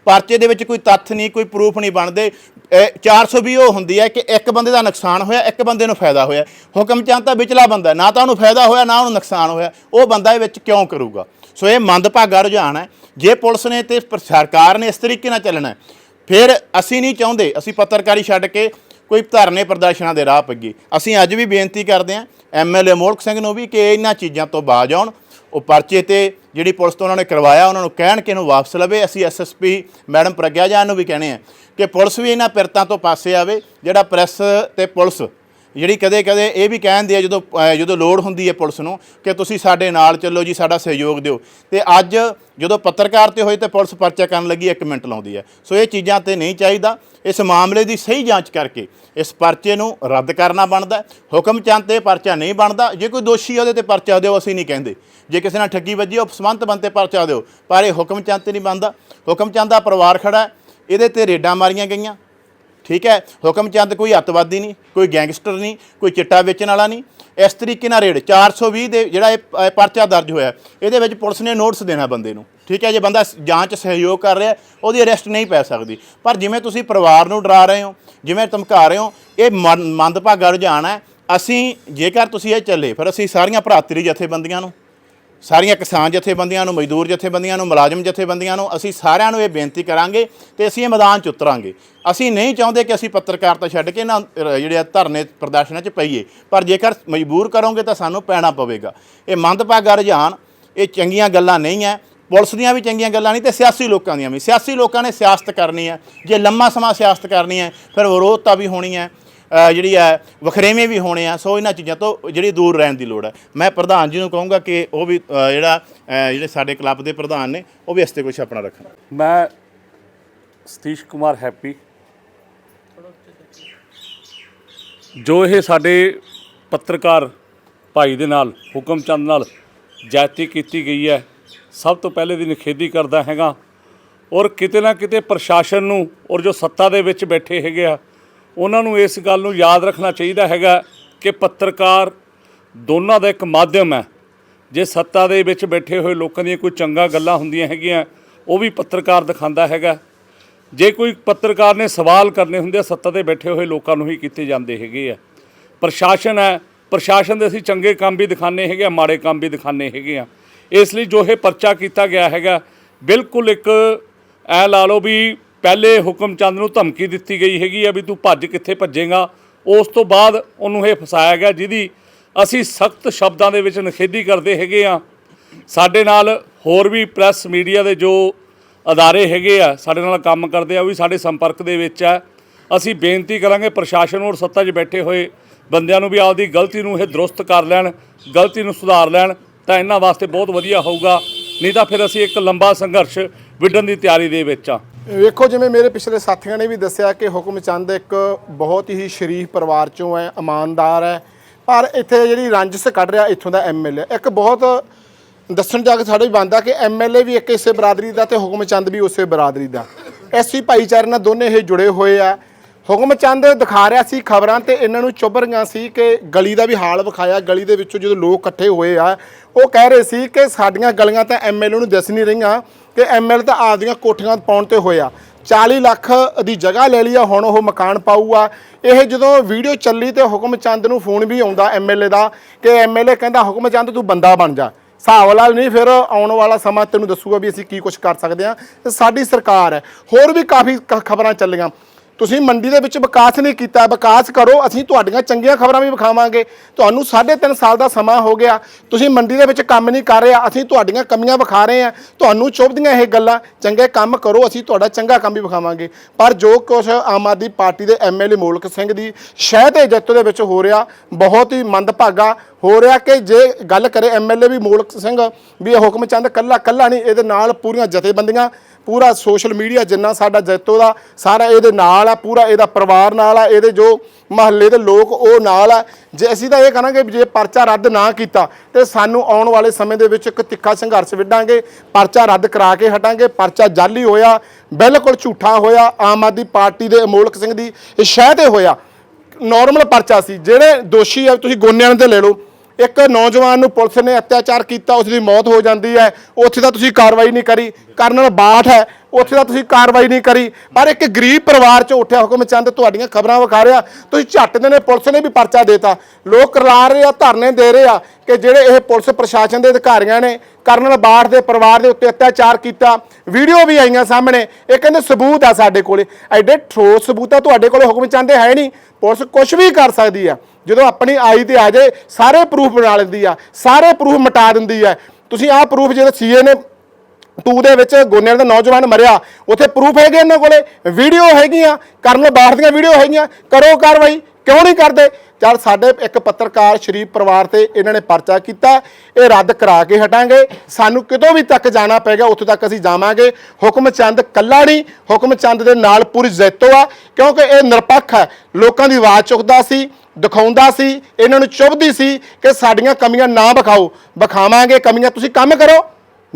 ਪਰਚੇ ਦੇ ਵਿੱਚ ਕੋਈ ਤੱਥ ਨਹੀਂ, ਕੋਈ ਪ੍ਰੂਫ ਨਹੀਂ ਬਣਦੇ। ਇਹ 420 ਉਹ ਹੁੰਦੀ ਹੈ ਕਿ ਇੱਕ ਬੰਦੇ ਦਾ ਨੁਕਸਾਨ ਹੋਇਆ, ਇੱਕ ਬੰਦੇ ਨੂੰ ਫਾਇਦਾ ਹੋਇਆ। ਹੁਕਮ ਚੰਦ ਤਾਂ ਵਿਚਲਾ ਬੰਦਾ ਨਾ ਤਾਂ ਉਹਨੂੰ ਫਾਇਦਾ ਹੋਇਆ, ਨਾ ਉਹਨੂੰ ਨੁਕਸਾਨ ਹੋਇਆ। ਉਹ ਬੰਦਾ ਇਹ ਵਿੱਚ ਕਿਉਂ ਕਰੂਗਾ? ਸੋ ਇਹ ਮੰਦਭਾਗਾ ਰੁਝਾਨ ਹੈ। ਜੇ ਪੁਲਿਸ ਨੇ ਤੇ ਸਰਕਾਰ ਨੇ ਇਸ ਤਰੀਕੇ ਨਾਲ ਚੱਲਣਾ ਫਿਰ ਅਸੀਂ ਨਹੀਂ ਚਾਹੁੰਦੇ, ਅਸੀਂ ਪੱਤਰਕਾਰੀ ਛੱਡ ਕੇ ਕੋਈ ਧਰਨੇ ਪ੍ਰਦਰਸ਼ਨਾਂ ਦੇ ਰਾਹ ਪੱਗੇ ਅਸੀਂ ਅੱਜ ਵੀ ਬੇਨਤੀ ਕਰਦੇ ਹਾਂ ਐਮਐਲਏ ਮੋਲਕ ਸਿੰਘ ਨੂੰ ਵੀ ਕਿ ਇਹਨਾਂ ਚੀਜ਼ਾਂ ਤੋਂ ਬਾਜ ਆਉਣ। ਉਹ ਪਰਚੇ ਤੇ ਜਿਹੜੀ ਪੁਲਿਸ ਤੋਂ ਉਹਨਾਂ ਨੇ ਕਰਵਾਇਆ, ਉਹਨਾਂ ਨੂੰ ਕਹਿਣ ਕਿ ਇਹਨੂੰ ਵਾਪਸ ਲਵੇ। ਅਸੀਂ ਐਸਐਸਪੀ ਮੈਡਮ ਪ੍ਰਗਿਆ ਜਾਨ ਨੂੰ ਵੀ ਕਹਿੰਦੇ ਆ ਕਿ ਪੁਲਿਸ ਵੀ ਇਹਨਾਂ ਪਿਰਤਾਂ ਤੋਂ ਪਾਸੇ ਆਵੇ, ਜਿਹੜਾ ਪ੍ਰੈਸ ਤੇ ਪੁਲਿਸ ਜਿਹੜੀ ਕਦੇ ਕਦੇ ਇਹ ਵੀ ਕਹਿੰਦੇ ਆ ਜਦੋਂ ਜਦੋਂ ਲੋੜ ਹੁੰਦੀ ਹੈ ਪੁਲਿਸ ਨੂੰ ਕਿ ਤੁਸੀਂ ਸਾਡੇ ਨਾਲ ਚੱਲੋ ਜੀ, ਸਾਡਾ ਸਹਿਯੋਗ ਦਿਓ। ਤੇ ਅੱਜ ਜਦੋਂ ਪੱਤਰਕਾਰ ਤੇ ਹੋਏ ਤੇ ਪੁਲਿਸ ਪਰਚਾ ਕਰਨ ਲੱਗੀ, ਇੱਕ ਮਿੰਟ ਲਾਉਂਦੀ ਹੈ। ਸੋ ਇਹ ਚੀਜ਼ਾਂ ਤੇ ਨਹੀਂ ਚਾਹੀਦਾ। ਇਸ ਮਾਮਲੇ ਦੀ ਸਹੀ ਜਾਂਚ ਕਰਕੇ ਇਸ ਪਰਚੇ ਨੂੰ ਰੱਦ ਕਰਨਾ ਬਣਦਾ ਹੁਕਮ ਚੰਦ ਤੇ ਪਰਚਾ ਨਹੀਂ ਬਣਦਾ। ਜੇ ਕੋਈ ਦੋਸ਼ੀ ਉਹਦੇ ਤੇ ਪਰਚਾ ਦਿਓ, ਅਸੀਂ ਨਹੀਂ ਕਹਿੰਦੇ। ਜੇ ਕਿਸੇ ਨਾਲ ਠੱਗੀ ਵੱਜੀ, ਉਹ ਪਸਵੰਤ ਬੰਤੇ ਪਰਚਾ ਦਿਓ। ਪਰ ਇਹ ਹੁਕਮ ਚੰਦ ਤੇ ਨਹੀਂ ਬਣਦਾ। ਹੁਕਮ ਚੰਦ ਦਾ ਪਰਿਵਾਰ ਖੜਾ ਇਹਦੇ ਤੇ ਰੇਡਾਂ ਮਾਰੀਆਂ ਗਈਆਂ। ਠੀਕ ਹੈ? ਹੁਕਮ ਚੰਦ ਕੋਈ ਅੱਤਵਾਦੀ ਨਹੀਂ, ਕੋਈ ਗੈਂਗਸਟਰ ਨਹੀਂ, ਕੋਈ ਚਿੱਟਾ ਵੇਚਣ ਵਾਲਾ ਨਹੀਂ। ਇਸ ਤਰੀਕੇ ਨਾਲ ਰੇਡ 420 ਦੇ ਜਿਹੜਾ ਇਹ ਪਰਚਾ ਦਰਜ ਹੋਇਆ, ਇਹਦੇ ਵਿੱਚ ਪੁਲਿਸ ਨੇ ਨੋਟਿਸ ਦੇਣਾ ਬੰਦੇ ਨੂੰ। ਠੀਕ ਹੈ ਜੇ ਬੰਦਾ ਜਾਂਚ ਸਹਿਯੋਗ ਕਰ ਰਿਹਾ, ਉਹਦੀ ਅਰੈਸਟ ਨਹੀਂ ਪੈ ਸਕਦੀ। ਪਰ ਜਿਵੇਂ ਤੁਸੀਂ ਪਰਿਵਾਰ ਨੂੰ ਡਰਾ ਰਹੇ ਹੋ, ਜਿਵੇਂ ਧਮਕਾ ਰਹੇ ਹੋ, ਇਹ ਮੰਦਭਾਗਾ ਰੁਝਾਨ ਹੈ। ਅਸੀਂ, ਜੇਕਰ ਤੁਸੀਂ ਇਹ ਚੱਲੇ, ਫਿਰ ਅਸੀਂ ਸਾਰੀਆਂ ਭਰਾਤਰੀ ਜਥੇਬੰਦੀਆਂ ਨੂੰ ਸਾਰੀਆਂ ਕਿਸਾਨ ਜਥੇਬੰਦੀਆਂ ਨੂੰ, ਮਜ਼ਦੂਰ ਜਥੇਬੰਦੀਆਂ ਨੂੰ, ਮੁਲਾਜ਼ਮ ਜਥੇਬੰਦੀਆਂ ਨੂੰ ਅਸੀਂ ਸਾਰਿਆਂ ਨੂੰ ਇਹ ਬੇਨਤੀ ਕਰਾਂਗੇ ਤੇ ਅਸੀਂ ਇਹ ਮੈਦਾਨ 'ਚ ਉਤਰਾਂਗੇ। ਅਸੀਂ ਨਹੀਂ ਚਾਹੁੰਦੇ ਕਿ ਅਸੀਂ ਪੱਤਰਕਾਰਤਾ ਛੱਡ ਕੇ ਨਾ ਜਿਹੜੇ ਆ ਧਰਨੇ ਪ੍ਰਦਰਸ਼ਨਾਂ 'ਚ ਪਈਏ, ਪਰ ਜੇਕਰ ਮਜਬੂਰ ਕਰੋਗੇ ਤਾਂ ਸਾਨੂੰ ਪੈਣਾ ਪਵੇਗਾ। ਇਹ ਮੰਦਭਾਗਾ ਰੁਝਾਨ, ਇਹ ਚੰਗੀਆਂ ਗੱਲਾਂ ਨਹੀਂ ਹੈ। ਪੁਲਿਸ ਦੀਆਂ ਵੀ ਚੰਗੀਆਂ ਗੱਲਾਂ ਨਹੀਂ ਤੇ ਸਿਆਸੀ ਲੋਕਾਂ ਦੀਆਂ ਵੀ। ਸਿਆਸੀ ਲੋਕਾਂ ਨੇ ਸਿਆਸਤ ਕਰਨੀ ਹੈ। ਜੇ ਲੰਮਾ ਸਮਾਂ ਸਿਆਸਤ ਕਰਨੀ ਹੈ, ਫਿਰ ਵਿਰੋਧਤਾ ਵੀ ਹੋਣੀ ਹੈ। ਜਿਹੜੀ ਹੈ ਵਖਰੇਵੇਂ ਵੀ ਹੋਣੇ ਆ, ਸੋ ਇਹਨਾਂ ਚੀਜ਼ਾਂ ਤੋਂ ਜਿਹੜੀ ਦੂਰ ਰਹਿਣ ਦੀ ਲੋੜ ਹੈ ਮੈਂ ਪ੍ਰਧਾਨ ਜੀ ਨੂੰ ਕਹੂੰਗਾ ਕਿ ਉਹ ਵੀ ਜਿਹੜਾ ਜਿਹੜੇ ਸਾਡੇ ਕਲੱਬ ਦੇ ਪ੍ਰਧਾਨ ਨੇ, ਉਹ ਵੀ ਇਸ ਤੇ ਕੁਝ ਆਪਣਾ ਰੱਖਣ। ਮੈਂ ਸਤੀਸ਼ ਕੁਮਾਰ ਹੈਪੀ। ਜੋ ਇਹ ਸਾਡੇ ਪੱਤਰਕਾਰ ਭਾਈ ਦੇ ਨਾਲ, ਹੁਕਮ ਚੰਦ ਨਾਲ ਜਾਇਤੀ ਕੀਤੀ ਗਈ ਹੈ, ਸਭ ਤੋਂ ਪਹਿਲੇ ਦੀ ਨਿਖੇਧੀ ਕਰਦਾ ਹੈਗਾ। ਔਰ ਕਿਤੇ ਨਾ ਕਿਤੇ ਪ੍ਰਸ਼ਾਸਨ ਨੂੰ, ਔਰ ਜੋ ਸੱਤਾ ਦੇ ਵਿੱਚ ਬੈਠੇ ਹੈਗੇ ਆ ਉਹਨਾਂ ਨੂੰ ਇਸ ਗੱਲ ਨੂੰ ਯਾਦ ਰੱਖਣਾ ਚਾਹੀਦਾ ਹੈਗਾ ਕਿ ਪੱਤਰਕਾਰ ਦੋਨਾਂ ਦਾ ਇੱਕ ਮਾਧਿਅਮ ਹੈ। ਜੇ ਸੱਤਾ ਦੇ ਵਿੱਚ ਬੈਠੇ ਹੋਏ ਲੋਕਾਂ ਦੀਆਂ ਕੋਈ ਚੰਗਾ ਗੱਲਾਂ ਹੁੰਦੀਆਂ ਹੈਗੀਆਂ, ਉਹ ਵੀ ਪੱਤਰਕਾਰ ਦਿਖਾਉਂਦਾ ਹੈਗਾ। ਜੇ ਕੋਈ ਪੱਤਰਕਾਰ ਨੇ ਸਵਾਲ ਕਰਨੇ ਹੁੰਦੇ ਆ, ਸੱਤਾ ਤੇ ਬੈਠੇ ਹੋਏ ਲੋਕਾਂ ਨੂੰ ਹੀ ਕੀਤੇ ਜਾਂਦੇ ਹੈਗੇ ਆ। ਪ੍ਰਸ਼ਾਸਨ ਹੈ, ਪ੍ਰਸ਼ਾਸਨ ਦੇ ਅਸੀਂ ਚੰਗੇ ਕੰਮ ਵੀ ਦਿਖਾਣੇ ਹੈਗੇ ਆ, ਮਾੜੇ ਕੰਮ ਵੀ ਦਿਖਾਣੇ ਹੈਗੇ ਆ। ਇਸ ਲਈ ਜੋ ਇਹ ਪਰਚਾ ਕੀਤਾ ਗਿਆ ਹੈਗਾ, ਬਿਲਕੁਲ ਇੱਕ, ਐ ਲਾ ਲਓ ਵੀ ਪਹਿਲੇ ਹੁਕਮ ਚੰਦ ਨੂੰ ਧਮਕੀ ਦਿੱਤੀ ਗਈ ਹੈਗੀ ਆ ਵੀ ਤੂੰ ਭੱਜ ਕਿੱਥੇ ਭੱਜੇਗਾ। ਉਸ ਤੋਂ ਬਾਅਦ ਉਹਨੂੰ ਇਹ ਫਸਾਇਆ ਗਿਆ ਜਿਹਦੀ ਅਸੀਂ ਸਖਤ ਸ਼ਬਦਾਂ ਦੇ ਵਿੱਚ ਨਿਖੇਧੀ ਕਰਦੇ ਹੈਗੇ ਆ। ਸਾਡੇ ਨਾਲ ਹੋਰ ਵੀ ਪ੍ਰੈਸ ਮੀਡੀਆ ਦੇ ਜੋ ਅਦਾਰੇ ਹੈਗੇ ਆ, ਸਾਡੇ ਨਾਲ ਕੰਮ ਕਰਦੇ ਆ, ਉਹ ਵੀ ਸਾਡੇ ਸੰਪਰਕ ਦੇ ਵਿੱਚ ਆ। ਅਸੀਂ ਬੇਨਤੀ ਕਰਾਂਗੇ ਪ੍ਰਸ਼ਾਸਨ ਔਰ ਸੱਤਾ 'ਚ ਬੈਠੇ ਹੋਏ ਬੰਦਿਆਂ ਨੂੰ ਵੀ ਆਪਦੀ ਗਲਤੀ ਨੂੰ ਇਹ ਦਰੁਸਤ ਕਰ ਲੈਣ, ਗਲਤੀ ਨੂੰ ਸੁਧਾਰ ਲੈਣ, ਤਾਂ ਇਹਨਾਂ ਵਾਸਤੇ ਬਹੁਤ ਵਧੀਆ ਹੋਊਗਾ। ਨਹੀਂ ਤਾਂ ਫਿਰ ਅਸੀਂ ਇੱਕ ਲੰਬਾ ਸੰਘਰਸ਼ ਵਿੱਢਣ ਦੀ ਤਿਆਰੀ ਦੇ ਵਿੱਚ ਆ। ਵੇਖੋ, ਜਿਵੇਂ ਮੇਰੇ ਪਿਛਲੇ ਸਾਥੀਆਂ ਨੇ ਵੀ ਦੱਸਿਆ ਕਿ ਹੁਕਮ ਚੰਦ ਇੱਕ ਬਹੁਤ ਹੀ ਸ਼ਰੀਫ ਪਰਿਵਾਰ ਚੋਂ ਹੈ, ਇਮਾਨਦਾਰ ਹੈ, ਪਰ ਇੱਥੇ ਜਿਹੜੀ ਰੰਜਸ ਕੱਢ ਰਿਹਾ, ਇੱਥੋਂ ਦਾ ਐਮਐਲਏ ਇੱਕ ਬਹੁਤ ਦੱਸਣ ਜਾ ਕੇ ਸਾਡੇ ਵੀ ਬੰਦਾ ਕਿ ਐਮਐਲਏ ਵੀ ਇੱਕ ਇਸੇ ਬਰਾਦਰੀ ਦਾ ਤੇ ਹੁਕਮ ਚੰਦ ਵੀ ਉਸੇ ਬਰਾਦਰੀ ਦਾ। ਐਸੀ ਭਾਈਚਾਰੇ ਨਾਲ ਦੋਨੇ ਇਹ ਜੁੜੇ ਹੋਏ ਆ। ਹੁਕਮ ਚੰਦ ਦਿਖਾ ਰਿਹਾ ਸੀ ਖਬਰਾਂ ਤੇ ਇਹਨਾਂ ਨੂੰ ਚੁੱਭ ਰਹੀਆਂ ਸੀ ਕਿ ਗਲੀ ਦਾ ਵੀ ਹਾਲ ਵਿਖਾਇਆ। ਗਲੀ ਦੇ ਵਿੱਚੋਂ ਜਦੋਂ ਲੋਕ ਇਕੱਠੇ ਹੋਏ ਆ, ਉਹ ਕਹਿ ਰਹੇ ਸੀ ਕਿ ਸਾਡੀਆਂ ਗਲੀਆਂ ਤਾਂ ਐਮਐਲਏ ਨੂੰ ਦਿਸ ਨਹੀਂ ਰਹੀਆਂ। ਕਿ ਐਮਐਲ ਤਾਂ ਆਪਦੀਆਂ ਕੋਠੀਆਂ ਪਾਉਣ ਤੇ ਹੋਇਆ। 40 ਲੱਖ ਦੀ ਜਗ੍ਹਾ ਲੈ ਲਈ ਆ, ਹੁਣ ਉਹ ਮਕਾਨ ਪਾਊਗਾ। ਇਹ ਜਦੋਂ ਵੀਡੀਓ ਚੱਲੀ ਤੇ ਹੁਕਮ ਚੰਦ ਨੂੰ ਫੋਨ ਵੀ ਆਉਂਦਾ ਐਮਐਲਏ ਦਾ ਕਿ ਐਮਐਲਏ ਕਹਿੰਦਾ, ਹੁਕਮ ਚੰਦ, ਤੂੰ ਬੰਦਾ ਬਣ ਜਾ। ਹਿਸਾਬ ਨਾਲ ਨਹੀਂ, ਫਿਰ ਆਉਣ ਵਾਲਾ ਸਮਾਂ ਤੈਨੂੰ ਦੱਸੂਗਾ ਵੀ ਅਸੀਂ ਕੀ ਕੁਝ ਕਰ ਸਕਦੇ ਹਾਂ। ਸਾਡੀ ਸਰਕਾਰ ਹੈ। ਹੋਰ ਵੀ ਕਾਫੀ ਖਬਰਾਂ ਚੱਲੀਆਂ। ਤੁਸੀਂ ਮੰਡੀ ਦੇ ਵਿੱਚ ਵਿਕਾਸ ਨਹੀਂ ਕੀਤਾ, ਵਿਕਾਸ ਕਰੋ, ਅਸੀਂ ਤੁਹਾਡੀਆਂ ਚੰਗੀਆਂ ਖਬਰਾਂ ਵੀ ਵਿਖਾਵਾਂਗੇ। ਤੁਹਾਨੂੰ 3.5 ਸਾਲ ਦਾ ਸਮਾਂ ਹੋ ਗਿਆ, ਤੁਸੀਂ ਮੰਡੀ ਦੇ ਵਿੱਚ ਕੰਮ ਨਹੀਂ ਕਰ ਰਹੇ, ਅਸੀਂ ਤੁਹਾਡੀਆਂ ਕਮੀਆਂ ਵਿਖਾ ਰਹੇ ਹਾਂ। ਤੁਹਾਨੂੰ ਚੁੱਭਦੀਆਂ ਇਹ ਗੱਲਾਂ, ਚੰਗੇ ਕੰਮ ਕਰੋ, ਅਸੀਂ ਤੁਹਾਡਾ ਚੰਗਾ ਕੰਮ ਵੀ ਵਿਖਾਵਾਂਗੇ। ਪਰ ਜੋ ਕੁਝ ਆਮ ਆਦਮੀ ਪਾਰਟੀ ਦੇ ਐਮਐਲਏ ਮੋਲਕ ਸਿੰਘ ਦੀ ਸ਼ਹਿ ਤੇ ਜਿੱਤ ਦੇ ਵਿੱਚ ਹੋ ਰਿਹਾ, ਬਹੁਤ ਹੀ ਮੰਦਭਾਗਾ ਹੋ ਰਿਹਾ ਕਿ ਜੇ ਗੱਲ ਕਰੇ ਐਮਐਲਏ ਵੀ ਮੋਲਕ ਸਿੰਘ, ਵੀ ਇਹ ਹੁਕਮ ਚੰਦ ਕੱਲਾ ਕੱਲਾ ਨਹੀਂ, ਇਹਦੇ ਨਾਲ ਪੂਰੀਆਂ ਜਥੇਬੰਦੀਆਂ ਪੂਰਾ ਸੋਸ਼ਲ ਮੀਡੀਆ ਜਿੰਨਾ ਸਾਡਾ ਜੈਤੋ ਦਾ, ਸਾਰਾ ਇਹਦੇ ਨਾਲ ਆ, ਪੂਰਾ ਇਹਦਾ ਪਰਿਵਾਰ ਨਾਲ ਆ, ਇਹਦੇ ਜੋ ਮਹੱਲੇ ਦੇ ਲੋਕ ਉਹ ਨਾਲ ਆ। ਜੇ ਅਸੀਂ ਤਾਂ ਇਹ ਕਹਾਂਗੇ ਵੀ ਜੇ ਪਰਚਾ ਰੱਦ ਨਾ ਕੀਤਾ, ਤੇ ਸਾਨੂੰ ਆਉਣ ਵਾਲੇ ਸਮੇਂ ਦੇ ਵਿੱਚ ਇੱਕ ਤਿੱਖਾ ਸੰਘਰਸ਼ ਵਿੱਢਾਂਗੇ, ਪਰਚਾ ਰੱਦ ਕਰਾ ਕੇ ਹਟਾਂਗੇ, ਪਰਚਾ ਜਾਲੀ ਹੋਇਆ, ਬਿਲਕੁਲ ਝੂਠਾ ਹੋਇਆ, ਆਮ ਆਦਮੀ ਪਾਰਟੀ ਦੇ ਅਮੋਲਕ ਸਿੰਘ ਦੀ ਸ਼ਹਿ ਤੇ ਹੋਇਆ। ਨਾਰਮਲ ਪਰਚਾ ਸੀ, ਜਿਹੜੇ ਦੋਸ਼ੀ ਆ, ਤੁਸੀਂ ਗੋਨਿਆਂ ਦੇ ਲੈ ਲਓ। ਇੱਕ ਨੌਜਵਾਨ ਨੂੰ ਪੁਲਿਸ ਨੇ ਅਤਿਆਚਾਰ ਕੀਤਾ ਉਸ ਦੀ ਮੌਤ ਹੋ ਜਾਂਦੀ ਹੈ। ਉੱਥੇ ਤਾਂ ਤੁਸੀਂ ਕਾਰਵਾਈ ਨਹੀਂ ਕਰੀ। ਕਰਨਲ ਬਾਠ ਹੈ, ਉੱਥੇ ਤਾਂ ਤੁਸੀਂ ਕਾਰਵਾਈ ਨਹੀਂ ਕਰੀ। ਪਰ ਇੱਕ ਗਰੀਬ ਪਰਿਵਾਰ ਚੋਂ ਉੱਠਿਆ ਹੁਕਮ ਚੰਦ, ਤੁਹਾਡੀਆਂ ਖਬਰਾਂ ਵਿਖਾ ਰਿਹਾ। ਤੁਸੀਂ ਝੱਟ ਦੇ ਨੇ ਪੁਲਿਸ ਨੇ ਵੀ ਪਰਚਾ ਦੇਤਾ। ਲੋਕ ਕਰਲਾ ਰਹੇ ਆ, ਧਰਨੇ ਦੇ ਰਹੇ ਆ ਕਿ ਜਿਹੜੇ ਇਹ ਪੁਲਿਸ ਪ੍ਰਸ਼ਾਸਨ ਦੇ ਅਧਿਕਾਰੀਆਂ ਨੇ ਕਰਨਲ ਬਾਠ ਦੇ ਪਰਿਵਾਰ ਦੇ ਉੱਤੇ ਅਤਿਆਚਾਰ ਕੀਤਾ। ਵੀਡੀਓ ਵੀ ਆਈਆਂ ਸਾਹਮਣੇ। ਇਹ ਕਹਿੰਦੇ ਸਬੂਤ ਆ ਸਾਡੇ ਕੋਲੇ। ਐਡੇ ਠੋਸ ਸਬੂਤ ਆ, ਤੁਹਾਡੇ ਕੋਲੇ ਹੁਕਮ ਚੰਦ ਹੈ ਨਹੀਂ। ਪੁਲਿਸ ਕੁਝ ਵੀ ਕਰ ਸਕਦੀ ਆ। ਜਦੋਂ ਆਪਣੀ ਆਈ ਤੇ ਆ ਜਾਏ, ਸਾਰੇ ਪ੍ਰੂਫ ਬਣਾ ਲੈਂਦੀ ਆ, ਸਾਰੇ ਪ੍ਰੂਫ ਮਿਟਾ ਦਿੰਦੀ ਆ। ਤੁਸੀਂ ਆਹ ਪ੍ਰੂਫ ਜਿਹੜਾ ਸੀਏ ਨੇ ਟੂ ਦੇ ਵਿੱਚ ਗੋਨਿਆਂ ਦਾ ਨੌਜਵਾਨ ਮਰਿਆ, ਉੱਥੇ ਪ੍ਰੂਫ ਹੈਗੇ ਇਹਨਾਂ ਕੋਲੇ ਵੀਡੀਓ ਹੈਗੀਆਂ, ਕਰਨ ਬਾਹਰ ਦੀਆਂ ਵੀਡੀਓ ਹੈਗੀਆਂ, ਕਰੋ ਕਾਰਵਾਈ, ਕਿਉਂ ਨਹੀਂ ਕਰਦੇ? ਚਲ ਸਾਡੇ ਇੱਕ ਪੱਤਰਕਾਰ ਸ਼ਰੀਫ ਪਰਿਵਾਰ ਤੇ ਇਹਨਾਂ ਨੇ ਪਰਚਾ ਕੀਤਾ, ਇਹ ਰੱਦ ਕਰਾ ਕੇ ਹਟਾਂਗੇ, ਸਾਨੂੰ ਕਿਤੋਂ ਵੀ ਤੱਕ ਜਾਣਾ ਪਏਗਾ ਉੱਥੇ ਤੱਕ ਅਸੀਂ ਜਾਵਾਂਗੇ। ਹੁਕਮ ਚੰਦ ਕੱਲਾ ਨਹੀਂ, ਹੁਕਮ ਚੰਦ ਦੇ ਨਾਲ ਪੂਰੀ ਜ਼ੈਤੋ ਆ, ਕਿਉਂਕਿ ਇਹ ਨਿਰਪੱਖ ਹੈ ਲੋਕਾਂ ਦੀ ਆਵਾਜ਼ ਚੁੱਕਦਾ ਸੀ। ਦਿਖਾਉਂਦਾ ਸੀ, ਇਹਨਾਂ ਨੂੰ ਚੁੱਭਦੀ ਸੀ ਕਿ ਸਾਡੀਆਂ ਕਮੀਆਂ ਨਾ ਵਿਖਾਓ। ਵਿਖਾਵਾਂਗੇ ਕਮੀਆਂ, ਤੁਸੀਂ ਕੰਮ ਕਰੋ।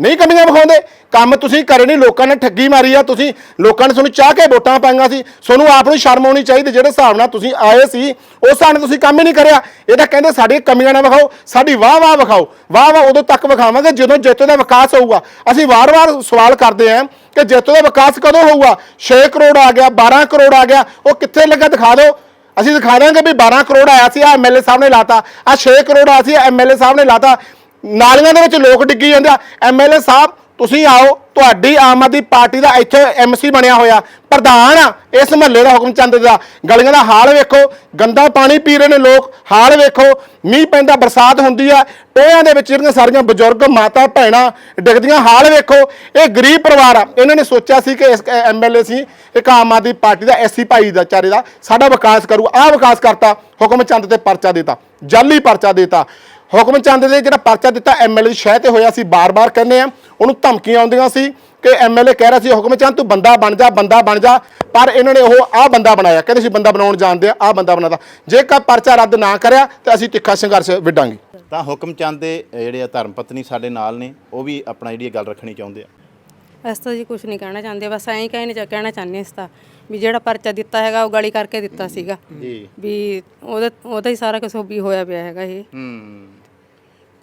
ਨਹੀਂ ਕਮੀਆਂ ਵਿਖਾਉਂਦੇ, ਕੰਮ ਤੁਸੀਂ ਕਰੇ ਨਹੀਂ, ਲੋਕਾਂ ਨੇ ਠੱਗੀ ਮਾਰੀ ਆ ਤੁਸੀਂ। ਲੋਕਾਂ ਨੇ ਤੁਹਾਨੂੰ ਚਾਹ ਕੇ ਵੋਟਾਂ ਪਾਈਆਂ ਸੀ। ਤੁਹਾਨੂੰ ਆਪ ਨੂੰ ਸ਼ਰਮ ਆਉਣੀ ਚਾਹੀਦੀ, ਜਿਹੜੇ ਹਿਸਾਬ ਨਾਲ ਤੁਸੀਂ ਆਏ ਸੀ, ਉਸ ਹਿਸਾਬ ਨਾਲ ਤੁਸੀਂ ਕੰਮ ਹੀ ਨਹੀਂ ਕਰਿਆ। ਇਹ ਤਾਂ ਕਹਿੰਦੇ ਸਾਡੀਆਂ ਕਮੀਆਂ ਨਾ ਵਿਖਾਓ, ਸਾਡੀ ਵਾਹ ਵਾਹ ਵਿਖਾਓ। ਵਾਹ ਵਾਹ ਉਦੋਂ ਤੱਕ ਵਿਖਾਵਾਂਗੇ ਜਦੋਂ ਜੇਤੂ ਦਾ ਵਿਕਾਸ ਹੋਊਗਾ। ਅਸੀਂ ਵਾਰ-ਵਾਰ ਸਵਾਲ ਕਰਦੇ ਆਂ ਕਿ ਜੇਤੂ ਦਾ ਵਿਕਾਸ ਕਦੋਂ ਹੋਊਗਾ? 6 ਕਰੋੜ ਆ ਗਿਆ 12 ਕਰੋੜ ਆ ਗਿਆ, ਉਹ ਕਿੱਥੇ ਲੱਗਾ ਦਿਖਾ ਦਿਓ। ਅਸੀਂ ਦਿਖਾ ਦਾਂਗੇ ਵੀ 12 ਕਰੋੜ ਆਇਆ ਸੀ ਆ ਐਮਐਲਏ ਸਾਹਿਬ ਨੇ ਲਾਤਾ। ਆ 6 ਕਰੋੜ ਆਇਆ ਸੀ ਐਮਐਲਏ ਸਾਹਿਬ ਨੇ ਲਾਤਾ। ਨਾਲੀਆਂ ਦੇ ਵਿੱਚ ਲੋਕ ਡਿੱਗੀ ਜਾਂਦੇ ਆ। ਐਮਐਲਏ ਸਾਹਿਬ ਤੁਸੀਂ ਆਓ, ਤੁਹਾਡੀ ਆਮ ਆਦਮੀ ਪਾਰਟੀ ਦਾ ਇੱਥੇ ਐਮਸੀ ਬਣਿਆ ਹੋਇਆ, ਪ੍ਰਧਾਨ ਆ, ਇਸ ਮਹੱਲੇ ਦਾ ਹੁਕਮ ਚੰਦ ਦਾ। ਗਲੀਆਂ ਦਾ ਹਾਲ ਵੇਖੋ, ਗੰਦਾ ਪਾਣੀ ਪੀ ਰਹੇ ਨੇ ਲੋਕ, ਹਾਲ ਵੇਖੋ, ਮੀਂਹ ਪੈਂਦਾ, ਬਰਸਾਤ ਹੁੰਦੀ ਆ, ਟੋਇਆਂ ਦੇ ਵਿੱਚ ਜਿਹੜੀਆਂ ਸਾਰੀਆਂ ਬਜ਼ੁਰਗ ਮਾਤਾ ਭੈਣਾਂ ਡਿੱਗਦੀਆਂ, ਹਾਲ ਵੇਖੋ, ਇਹ ਗਰੀਬ ਪਰਿਵਾਰ ਆ। ਇਹਨਾਂ ਨੇ ਸੋਚਿਆ ਸੀ ਕਿ ਇਸ ਐਮਐਲਏ ਸੀ, ਇੱਕ ਆਮ ਆਦਮੀ ਪਾਰਟੀ ਦਾ ਐਸੀ ਭਾਈ ਦਾ ਚਾਰੇ ਦਾ, ਸਾਡਾ ਵਿਕਾਸ ਕਰੂ, ਆਹ ਵਿਕਾਸ ਕਰਤਾ, ਹੁਕਮ ਚੰਦ ਤੇ ਪਰਚਾ ਦੇਤਾ, ਜਾਲੀ ਪਰਚਾ ਦੇਤਾ। ਹੁਕਮ ਚੰਦ ਦੇ ਜਿਹੜਾ ਪਰਚਾ ਦਿੱਤਾ ਐਮਐਲਏ ਦੀ ਸ਼ਹਿ ਤੇ ਹੋਇਆ ਸੀ ਬਾਰ-ਬਾਰ ਕਹਿੰਦੇ ਆ ਉਹਨੂੰ ਧਮਕੀਆਂ ਆਉਂਦੀਆਂ ਸੀ ਕਿ ਐਮਐਲਏ ਕਹਿ ਰਿਹਾ ਸੀ ਹੁਕਮ ਚੰਦ ਤੂੰ ਬੰਦਾ ਬਣ ਜਾ ਬੰਦਾ ਬਣ ਜਾ। ਪਰ ਇਹਨਾਂ ਨੇ ਉਹ ਆਹ ਬੰਦਾ ਬਣਾਇਆ ਕਹਿੰਦੇ ਸੀ ਬੰਦਾ ਬਣਾਉਣ ਜਾਣਦੇ ਆ ਆਹ ਬੰਦਾ ਬਣਾਦਾ ਜੇਕਰ ਪਰਚਾ ਰੱਦ ਨਾ ਕਰਿਆ ਤੇ ਅਸੀਂ ਤਿੱਖਾ ਸੰਘਰਸ਼ ਵਿੱਢਾਂਗੇ। ਤਾਂ ਹੁਕਮ ਚੰਦ ਦੇ ਜਿਹੜੇ ਆ ਧਰਮ ਪਤਨੀ ਸਾਡੇ ਨਾਲ ਨੇ ਉਹ ਵੀ ਆਪਣਾ ਜਿਹੜੀ ਇਹ ਗੱਲ ਰੱਖਣੀ ਚਾਹੁੰਦੇ ਆ। ਅਸੀਂ ਤਾਂ ਜੀ ਕੁਝ ਨਹੀਂ ਕਹਿਣਾ ਚਾਹੁੰਦੇ ਬਸ ਐਂ ਕਹਿਣਾ ਚਾ ਕਹਿਣਾ ਚਾਹੁੰਦੇ ਇਸ ਤਾਂ ਵੀ ਜਿਹੜਾ ਪਰਚਾ ਦਿੱਤਾ ਹੈਗਾ ਉਹ ਗਾਲੀ ਕਰਕੇ ਦਿੱਤਾ ਸੀਗਾ। ਜੀ। ਵੀ ਉਹਦਾ ਉਹਦਾ ਹੀ ਸਾਰਾ ਕੁਝ ਵੀ ਹੋਇਆ ਪਿਆ ਹੈਗਾ ਇਹ। ਹੂੰ।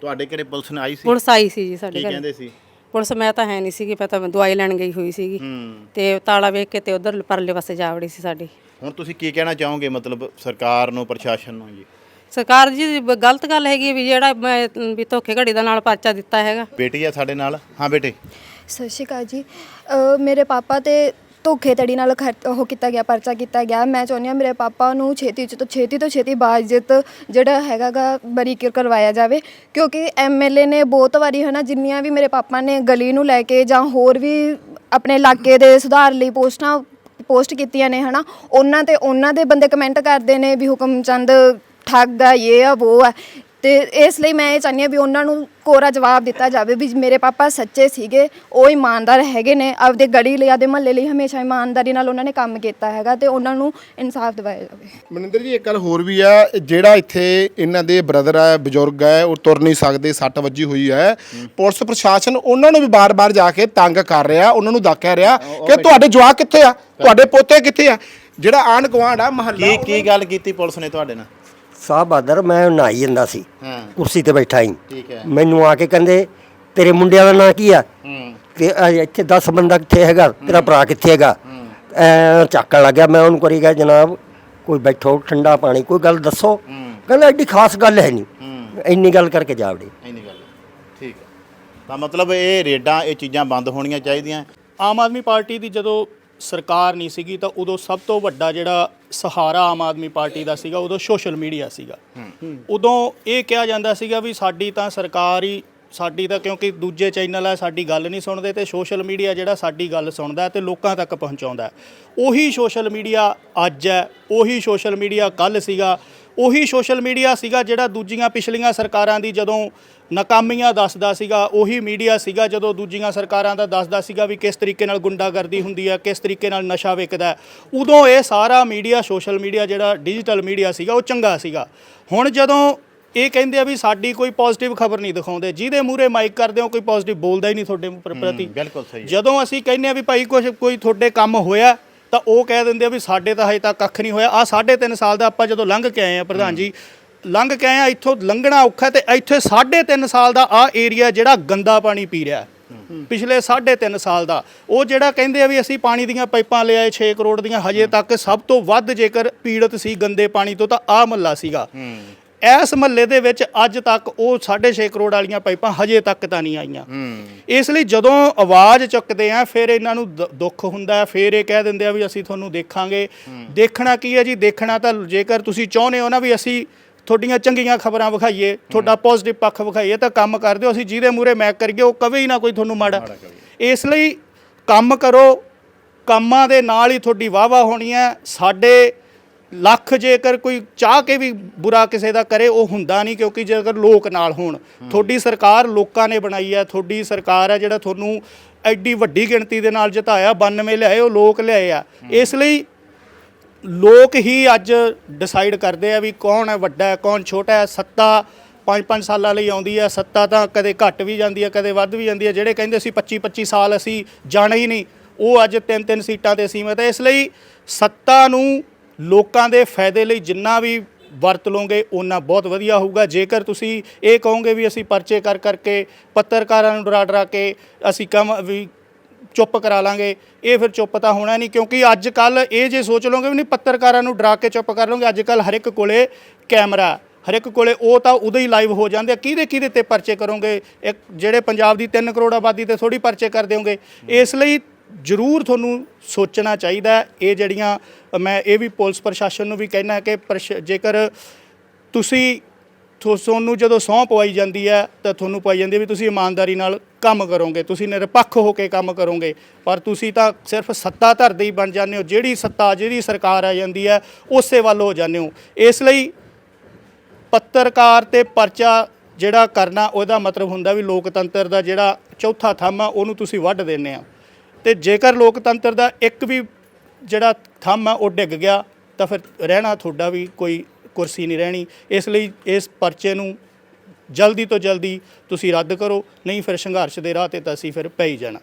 ਤੁਹਾਡੇ ਘਰੇ ਪੁਲਿਸ ਨੇ ਆਈ ਸੀ? ਪੁਲਿਸ ਆਈ ਸੀ ਜੀ ਸਾਡੇ ਕੀ ਘਰ। ਕਹਿੰਦੇ ਸੀ? ਪੁਲਿਸ ਮੈਂ ਤਾਂ ਹੈ ਨਹੀਂ ਸੀਗੀ ਪਤਾ ਮੈਂ ਦਵਾਈ ਲੈਣ ਗਈ ਹੋਈ ਸੀਗੀ। ਹੂੰ। ਤੇ ਤਾਲਾ ਵੇਖ ਕੇ ਤੇ ਉਧਰ ਪਰਲੇ ਪਾਸੇ ਜਾ ਵੜੀ ਸੀ ਸਾਡੀ। ਹੁਣ ਤੁਸੀਂ ਕੀ ਕਹਿਣਾ ਚਾਹੋਗੇ ਮਤਲਬ ਸਰਕਾਰ ਨੂੰ ਪ੍ਰਸ਼ਾਸਨ ਨੂੰ ਜੀ? ਸਰਕਾਰ ਜੀ ਬ- ਗਲਤ ਗੱਲ ਹੈਗੀ ਵੀ ਜਿਹੜਾ ਮੈਂ, ਅਮ, ਵੀ ਧੋਖੇ ਘੜੀ ਦਾ ਨਾਲ ਪਰਚਾ ਦਿੱਤਾ ਹੈਗਾ। ਬੇਟੀ ਆ ਸਾਡੇ ਨਾਲ? ਹਾਂ ਬੇਟੇ। ਸਤਿ ਸ਼੍ਰੀ ਅਕਾਲ ਜੀ। ਅ, ਮੇਰੇ ਪਾਪਾ ਤੇ ਧੋਖੇਧੜੀ ਨਾਲ ਖਰ- ਉਹ ਕੀਤਾ ਗਿਆ, ਪਰਚਾ ਕੀਤਾ ਗਿਆ। ਮੈਂ ਚਾਹੁੰਦੀ ਹਾਂ ਮੇਰੇ ਪਾਪਾ ਨੂੰ ਛੇਤੀ ਤੋਂ ਛੇਤੀ ਤੋਂ ਛੇਤੀ ਬਾਜ਼ਿਤ ਜਿਹੜਾ ਹੈਗਾਗਾ ਬਰੀ ਕਰ- ਕਰਵਾਇਆ ਜਾਵੇ। ਕਿਉਂਕਿ ਐਮਐਲਏ ਨੇ ਬਹੁਤ ਵਾਰੀ ਹਨਾ ਜਿੰਨੀਆਂ ਵੀ ਮੇਰੇ ਪਾਪਾ ਨੇ ਗਲੀ ਨੂੰ ਲੈ ਕੇ ਜਾਂ ਹੋਰ ਵੀ ਆਪਣੇ ਇਲਾਕੇ ਦੇ ਸੁਧਾਰ ਲਈ ਪੋਸਟਾਂ, ਪੋਸਟ ਕੀਤੀਆਂ ਨੇ ਹਨਾ, ਉਹਨਾਂ ਤੇ, ਉਹਨਾਂ ਦੇ ਬੰਦੇ ਕਮੈਂਟ ਕਰਦੇ ਨੇ ਵੀ ਹੁਕਮ ਚੰਦ ਠੱਗ ਆ ਇਹ ਆ ਉਹ ਆ। ਤੇ ਇਸ ਲਈ ਮੈਂ ਇਹ ਚਾਹੁੰਦੀ ਹਾਂ ਵੀ ਉਹਨਾਂ ਨੂੰ ਕੋਰਾ ਜਵਾਬ ਦਿੱਤਾ ਜਾਵੇ ਵੀ ਮੇਰੇ ਪਾਪਾ ਸੱਚੇ ਸੀਗੇ ਉਹ ਇਮਾਨਦਾਰ ਹੈਗੇ ਨੇ ਆਪਦੇ ਗੜੀ ਲਈ ਆਪਦੇ ਮਹੱਲੇ ਲਈ ਹਮੇਸ਼ਾ ਇਮਾਨਦਾਰੀ ਨਾਲ ਉਹਨਾਂ ਨੇ ਕੰਮ ਕੀਤਾ ਹੈਗਾ ਤੇ ਉਹਨਾਂ ਨੂੰ ਇਨਸਾਫ ਦਿਵਾਇਆ ਜਾਵੇ। ਮਨਿੰਦਰ ਜੀ ਇੱਕ ਗੱਲ ਹੋਰ ਵੀ ਆ ਜਿਹੜਾ ਇੱਥੇ ਇਹਨਾਂ ਦੇ ਬ੍ਰਦਰ ਹੈ ਬਜ਼ੁਰਗ ਹੈ ਉਹ ਤੁਰ ਨਹੀਂ ਸਕਦੇ ਸੱਟ ਵੱਜੀ ਹੋਈ ਹੈ ਪੁਲਿਸ ਪ੍ਰਸ਼ਾਸਨ ਉਹਨਾਂ ਨੂੰ ਵੀ ਬਾਰ-ਬਾਰ ਜਾ ਕੇ ਤੰਗ ਕਰ ਰਿਹਾ ਉਹਨਾਂ ਨੂੰ ਦੱਸ ਕਹਿ ਰਿਹਾ ਕਿ ਤੁਹਾਡੇ ਜਵਾਕ ਕਿੱਥੇ ਆ? ਤੁਹਾਡੇ ਪੋਤੇ ਕਿੱਥੇ ਆ? ਜਿਹੜਾ ਆਂਢ ਗੁਆਂਢ ਆ ਮਹੱਲਾ ਕੀ ਕੀ ਗੱਲ ਕੀਤੀ ਪੁਲਿਸ ਨੇ ਤੁਹਾਡੇ ਨਾਲ? ਸਾਹ ਬਹਾਦਰ ਮੈਂ ਨਹਾਈ ਜਾਂਦਾ ਸੀ। ਹਾਂ। ਕੁਰਸੀ ਤੇ ਬੈਠਾ ਹੀ ਠੀਕ ਹੈ। ਮੈਨੂੰ ਆ ਕੇ ਕਹਿੰਦੇ ਤੇਰੇ ਮੁੰਡਿਆਂ ਦਾ ਨਾਂ ਕੀ ਆ? ਹੂੰ। ਤੇ ਆ ਇੱਥੇ 10 ਬੰਦਾ ਕਿੱਥੇ ਹੈਗਾ? ਤੇਰਾ ਭਰਾ ਕਿੱਥੇ ਹੈਗਾ? ਐ ਚੱਕਣ ਲੱਗਿਆ ਮੈਂ ਉਹਨੂੰ ਕਰੀ ਗਿਆ ਜਨਾਬ ਕੋਈ ਬੈਠੋ ਠੰਡਾ ਪਾਣੀ ਕੋਈ ਗੱਲ ਦੱਸੋ। ਕਹਿੰਦਾ ਐਡੀ ਖਾਸ ਗੱਲ ਹੈ ਨਹੀਂ। ਇੰਨੀ ਗੱਲ ਕਰਕੇ ਜਾ ਵੜੀ। ਇੰਨੀ ਗੱਲ ਹੈ। ਠੀਕ ਹੈ। ਤਾਂ ਮਤਲਬ ਇਹ ਰੇਡਾਂ ਇਹ ਚੀਜ਼ਾਂ ਬੰਦ ਹੋਣੀਆਂ ਚਾਹੀਦੀਆਂ। ਆਮ ਆਦਮੀ ਪਾਰਟੀ ਦੀ ਜਦੋਂ ਸਰਕਾਰ ਨਹੀਂ ਸੀਗੀ ਤਾਂ ਉਦੋਂ ਸਭ ਤੋਂ ਵੱਡਾ ਜਿਹੜਾ ਸਹਾਰਾ ਆਮ ਆਦਮੀ ਪਾਰਟੀ ਦਾ ਸੀਗਾ ਉਦੋਂ ਸੋਸ਼ਲ ਮੀਡੀਆ ਸੀਗਾ ਉਦੋਂ ਇਹ ਕਿਹਾ ਜਾਂਦਾ ਸੀਗਾ ਵੀ ਸਾਡੀ ਤਾਂ ਸਰਕਾਰ ਹੀ ਸਾਡੀ ਤਾਂ ਕਿਉਂਕਿ ਦੂਜੇ ਚੈਨਲ ਆ ਸਾਡੀ ਗੱਲ ਨਹੀਂ ਸੁਣਦੇ ਤੇ ਸੋਸ਼ਲ ਮੀਡੀਆ ਜਿਹੜਾ ਸਾਡੀ ਗੱਲ ਸੁਣਦਾ ਤੇ ਲੋਕਾਂ ਤੱਕ ਪਹੁੰਚਾਉਂਦਾ। ਉਹੀ ਸੋਸ਼ਲ ਮੀਡੀਆ ਅੱਜ ਹੈ ਉਹੀ ਸੋਸ਼ਲ ਮੀਡੀਆ ਕੱਲ ਸੀਗਾ ਉਹੀ ਸੋਸ਼ਲ ਮੀਡੀਆ ਸੀਗਾ ਜਿਹੜਾ ਦੂਜੀਆਂ ਪਿਛਲੀਆਂ ਸਰਕਾਰਾਂ ਦੀ ਜਦੋਂ ਨਾਕਾਮੀਆਂ ਦੱਸਦਾ ਸੀਗਾ ਉਹੀ ਮੀਡੀਆ ਸੀਗਾ ਜਦੋਂ ਦੂਜੀਆਂ ਸਰਕਾਰਾਂ ਦਾ ਦੱਸਦਾ ਸੀਗਾ ਵੀ ਕਿਸ ਤਰੀਕੇ ਨਾਲ ਗੁੰਡਾਗਰਦੀ ਹੁੰਦੀ ਹੈ ਕਿਸ ਤਰੀਕੇ ਨਾਲ ਨਸ਼ਾ ਵਿਕਦਾ। ਉਦੋਂ ਇਹ ਸਾਰਾ ਮੀਡੀਆ ਸੋਸ਼ਲ ਮੀਡੀਆ ਜਿਹੜਾ ਡਿਜੀਟਲ ਮੀਡੀਆ ਸੀਗਾ ਉਹ ਚੰਗਾ ਸੀਗਾ ਹੁਣ ਜਦੋਂ ਇਹ ਕਹਿੰਦੇ ਆ ਵੀ ਸਾਡੀ ਕੋਈ ਪੋਜ਼ਿਟਿਵ ਖਬਰ ਨਹੀਂ ਦਿਖਾਉਂਦੇ ਜਿਹਦੇ ਮੂਹਰੇ ਮਾਈਕ ਕਰਦੇ ਹੋ ਕੋਈ ਪੋਜ਼ਿਟਿਵ ਬੋਲਦਾ ਹੀ ਨਹੀਂ ਤੁਹਾਡੇ ਪ੍ਰ- ਪ੍ਰਤੀ ਬਿਲਕੁਲ ਸਹੀ। ਜਦੋਂ ਅਸੀਂ ਕਹਿੰਦੇ ਆ ਵੀ ਭਾਈ ਕੁਝ ਕੋਈ ਤੁਹਾਡੇ ਕੰਮ ਹੋਇਆ ਤਾਂ ਉਹ ਕਹਿ ਦਿੰਦੇ ਆ ਵੀ ਸਾਡੇ ਤਾਂ ਹਜੇ ਤੱਕ ਕੱਖ ਨਹੀਂ ਹੋਇਆ। ਆ ਸਾਢੇ ਤਿੰਨ ਸਾਲ ਦਾ ਆਪਾਂ ਜਦੋਂ ਲੰਘ ਕੇ ਆਏ ਆ ਪ੍ਰਧਾਨ ਜੀ, ਲੰਘ ਕੇ ਆਏ ਆ ਇੱਥੋਂ ਲੰਘਣਾ ਔਖਾ ਤੇ ਇੱਥੇ ਸਾਢੇ ਤਿੰਨ ਸਾਲ ਦਾ ਆ ਏਰੀਆ ਜਿਹੜਾ ਗੰਦਾ ਪਾਣੀ ਪੀ ਰਿਹਾ ਪਿਛਲੇ ਸਾਢੇ ਤਿੰਨ ਸਾਲ ਦਾ। ਉਹ ਜਿਹੜਾ ਕਹਿੰਦੇ ਆ ਵੀ ਅਸੀਂ ਪਾਣੀ ਦੀਆਂ ਪਾਈਪਾਂ ਲਿਆਏ 6 ਕਰੋੜ ਦੀਆਂ, ਹਜੇ ਤੱਕ ਸਭ ਤੋਂ ਵੱਧ ਜੇਕਰ ਪੀੜਤ ਸੀ ਗੰਦੇ ਪਾਣੀ ਤੋਂ ਤਾਂ ਆ ਮਹੱਲਾ ਸੀਗਾ। ਇਸ ਮਹੱਲੇ ਦੇ ਵਿੱਚ ਅੱਜ ਤੱਕ ਉਹ 6.5 ਕਰੋੜ ਵਾਲੀਆਂ ਪਾਈਪਾਂ ਹਜੇ ਤੱਕ ਤਾਂ ਨਹੀਂ ਆਈਆਂ। ਇਸ ਲਈ ਜਦੋਂ ਆਵਾਜ਼ ਚੁੱਕਦੇ ਆ ਫਿਰ ਇਹਨਾਂ ਨੂੰ ਦੁੱਖ ਹੁੰਦਾ ਹੈ ਫਿਰ ਇਹ ਕਹਿ ਦਿੰਦੇ ਆ ਵੀ ਅਸੀਂ ਤੁਹਾਨੂੰ ਦੇਖਾਂਗੇ। ਦੇਖਣਾ ਕੀ ਹੈ ਜੀ? ਦੇਖਣਾ ਤਾਂ ਜੇਕਰ ਤੁਸੀਂ ਚਾਹੁੰਦੇ ਹੋ ਨਾ ਵੀ ਅਸੀਂ ਤੁਹਾਡੀਆਂ ਚੰਗੀਆਂ ਖਬਰਾਂ ਵਿਖਾਈਏ ਤੁਹਾਡਾ ਪੋਜ਼ਿਟਿਵ ਪੱਖ ਵਿਖਾਈਏ ਤਾਂ ਕੰਮ ਕਰ ਦਿਓ। ਅਸੀਂ ਜਿਹਦੇ ਮੂਰੇ ਮੈਕ ਕਰੀਏ ਉਹ ਕਵੇ ਹੀ ਨਾ ਕੋਈ ਤੁਹਾਨੂੰ ਮਾੜਾ। ਇਸ ਲਈ ਕੰਮ ਕਰੋ ਕੰਮਾਂ ਦੇ ਨਾਲ ਹੀ ਤੁਹਾਡੀ ਵਾਹ-ਵਾਹ ਹੋਣੀ ਹੈ। ਸਾਡੇ ਲੱਖ ਜੇਕਰ ਕੋਈ ਚਾਹ ਕੇ ਵੀ ਬੁਰਾ ਕਿਸੇ ਦਾ ਕਰੇ ਉਹ ਹੁੰਦਾ ਨਹੀਂ ਕਿਉਂਕਿ ਜੇਕਰ ਲੋਕ ਨਾਲ ਹੋਣ। ਤੁਹਾਡੀ ਸਰਕਾਰ ਲੋਕਾਂ ਨੇ ਬਣਾਈ ਹੈ ਤੁਹਾਡੀ ਸਰਕਾਰ ਹੈ ਜਿਹੜਾ ਤੁਹਾਨੂੰ ਐਡੀ ਵੱਡੀ ਗਿਣਤੀ ਦੇ ਨਾਲ ਜਿਤਾਇਆ 92 ਲਿਆਏ ਉਹ ਲੋਕ ਲਿਆਏ ਆ। ਇਸ ਲਈ ਲੋਕ ਹੀ ਅੱਜ ਡਿਸਾਈਡ ਕਰਦੇ ਆ ਵੀ ਕੌਣ ਹੈ ਵੱਡਾ ਹੈ ਕੌਣ ਛੋਟਾ ਹੈ। ਸੱਤਾ 5-5 ਸਾਲਾਂ ਲਈ ਆਉਂਦੀ ਹੈ ਸੱਤਾ ਤਾਂ ਕਦੇ ਘਟ ਵੀ ਜਾਂਦੀ ਹੈ ਕਦੇ ਵੱਧ ਵੀ ਜਾਂਦੀ ਹੈ। ਜਿਹੜੇ ਕਹਿੰਦੇ ਸੀ 25-25 ਸਾਲ ਅਸੀਂ ਜਾਣਾ ਹੀ ਨਹੀਂ ਉਹ ਅੱਜ ਤਿੰਨ ਤਿੰਨ ਸੀਟਾਂ ਤੇ ਸੀਮਤ ਹੈ। ਇਸ ਲਈ ਸੱਤਾ ਨੂੰ ਲੋਕਾਂ ਦੇ ਫਾਇਦੇ ਲਈ ਜਿੰਨਾ ਵੀ ਵਰਤ ਲਓਗੇ ਉਹਨਾਂ ਬਹੁਤ ਵਧੀਆ ਹੋਊਗਾ। ਜੇਕਰ ਤੁਸੀਂ ਇਹ ਕਹੋਗੇ ਵੀ ਅਸੀਂ ਪਰਚੇ ਕਰ ਕਰਕੇ ਪੱਤਰਕਾਰਾਂ ਨੂੰ ਡਰਾ ਡਰਾ ਕੇ ਅਸੀਂ ਕੰਮ ਵੀ ਚੁੱਪ ਕਰਾ ਲਾਂਗੇ, ਇਹ ਫਿਰ ਚੁੱਪ ਤਾਂ ਹੋਣਾ ਨਹੀਂ, ਕਿਉਂਕਿ ਅੱਜ ਕੱਲ ਇਹ ਜੇ ਸੋਚ ਲਓਗੇ ਵੀ ਨਹੀਂ, ਪੱਤਰਕਾਰਾਂ ਨੂੰ ਡਰਾ ਕੇ ਚੁੱਪ ਕਰ ਲਓਗੇ ਅੱਜ ਕੱਲ ਹਰ ਇੱਕ ਕੋਲੇ ਕੈਮਰਾ, ਹਰ ਇੱਕ ਕੋਲੇ ਉਹ ਤਾਂ ਉਦੋਂ ਹੀ ਲਾਈਵ ਹੋ ਜਾਂਦੇ ਆ। ਕਿਹਦੇ ਕਿਹਦੇ ਤੇ ਪਰਚੇ ਕਰੋਗੇ? ਇੱਕ ਜਿਹੜੇ ਪੰਜਾਬ ਦੀ 3 ਕਰੋੜ ਆਬਾਦੀ ਤੇ ਥੋੜੀ ਪਰਚੇ ਕਰ ਦਿਓਗੇ ਇਸ ਲਈ ਜ਼ਰੂਰ ਤੁਹਾਨੂੰ ਸੋਚਣਾ ਚਾਹੀਦਾ ਇਹ ਜਿਹੜੀਆਂ ਮੈਂ ਇਹ ਵੀ ਪੁਲਿਸ ਪ੍ਰਸ਼ਾਸਨ ਨੂੰ ਵੀ ਕਹਿਣਾ ਕਿ ਪ੍ਰਸ਼- ਜੇਕਰ ਤੁਸੀਂ ਥੋ- ਤੁਹਾਨੂੰ ਜਦੋਂ ਸਹੁੰ ਪਵਾਈ ਜਾਂਦੀ ਹੈ, ਤਾਂ ਤੁਹਾਨੂੰ ਪਵਾਈ ਜਾਂਦੀ ਹੈ ਵੀ ਤੁਸੀਂ ਇਮਾਨਦਾਰੀ ਨਾਲ ਕੰਮ ਕਰੋਗੇ। ਤੁਸੀਂ ਨਿਰਪੱਖ ਹੋ ਕੇ ਕੰਮ ਕਰੋਗੇ। ਪਰ ਤੁਸੀਂ ਤਾਂ ਸਿਰਫ ਸੱਤਾ ਧਰਦੇ ਹੀ ਬਣ ਜਾਂਦੇ ਹੋ। ਜਿਹੜੀ ਸੱਤਾ, ਜਿਹੜੀ ਸਰਕਾਰ ਆ ਜਾਂਦੀ ਹੈ, ਉਸੇ ਵੱਲ ਹੋ ਜਾਂਦੇ ਹੋ। ਇਸ ਲਈ ਪੱਤਰਕਾਰ ਤੇ ਪਰਚਾ ਜਿਹੜਾ ਕਰਨਾ, ਉਹਦਾ ਮਤਲਬ ਹੁੰਦਾ ਵੀ ਲੋਕਤੰਤਰ ਦਾ ਜਿਹੜਾ ਚੌਥਾ ਥੰਮ ਆ, ਉਹਨੂੰ ਤੁਸੀਂ ਵੱਢ ਦਿੰਦੇ ਆ। ਤੇ ਜੇਕਰ ਲੋਕਤੰਤਰ ਦਾ ਇੱਕ ਵੀ ਜਿਹੜਾ ਥੰਮ ਆ, ਉਹ ਡਿੱਗ ਗਿਆ, ਤਾਂ ਫਿਰ ਰਹਿਣਾ ਤੁਹਾਡਾ ਵੀ ਕੋਈ ਕੁਰਸੀ ਨਹੀਂ ਰਹਿਣੀ। ਇਸ ਲਈ ਇਸ ਪਰਚੇ ਨੂੰ ਜਲਦੀ ਤੋਂ ਜਲਦੀ ਤੁਸੀਂ ਰੱਦ ਕਰੋ, ਨਹੀਂ ਫਿਰ ਸੰਘਰਸ਼ ਦੇ ਰਾਹ ਤੇ ਤਾਂ ਅਸੀਂ ਫਿਰ ਪੈ ਹੀ ਜਾਣਾ।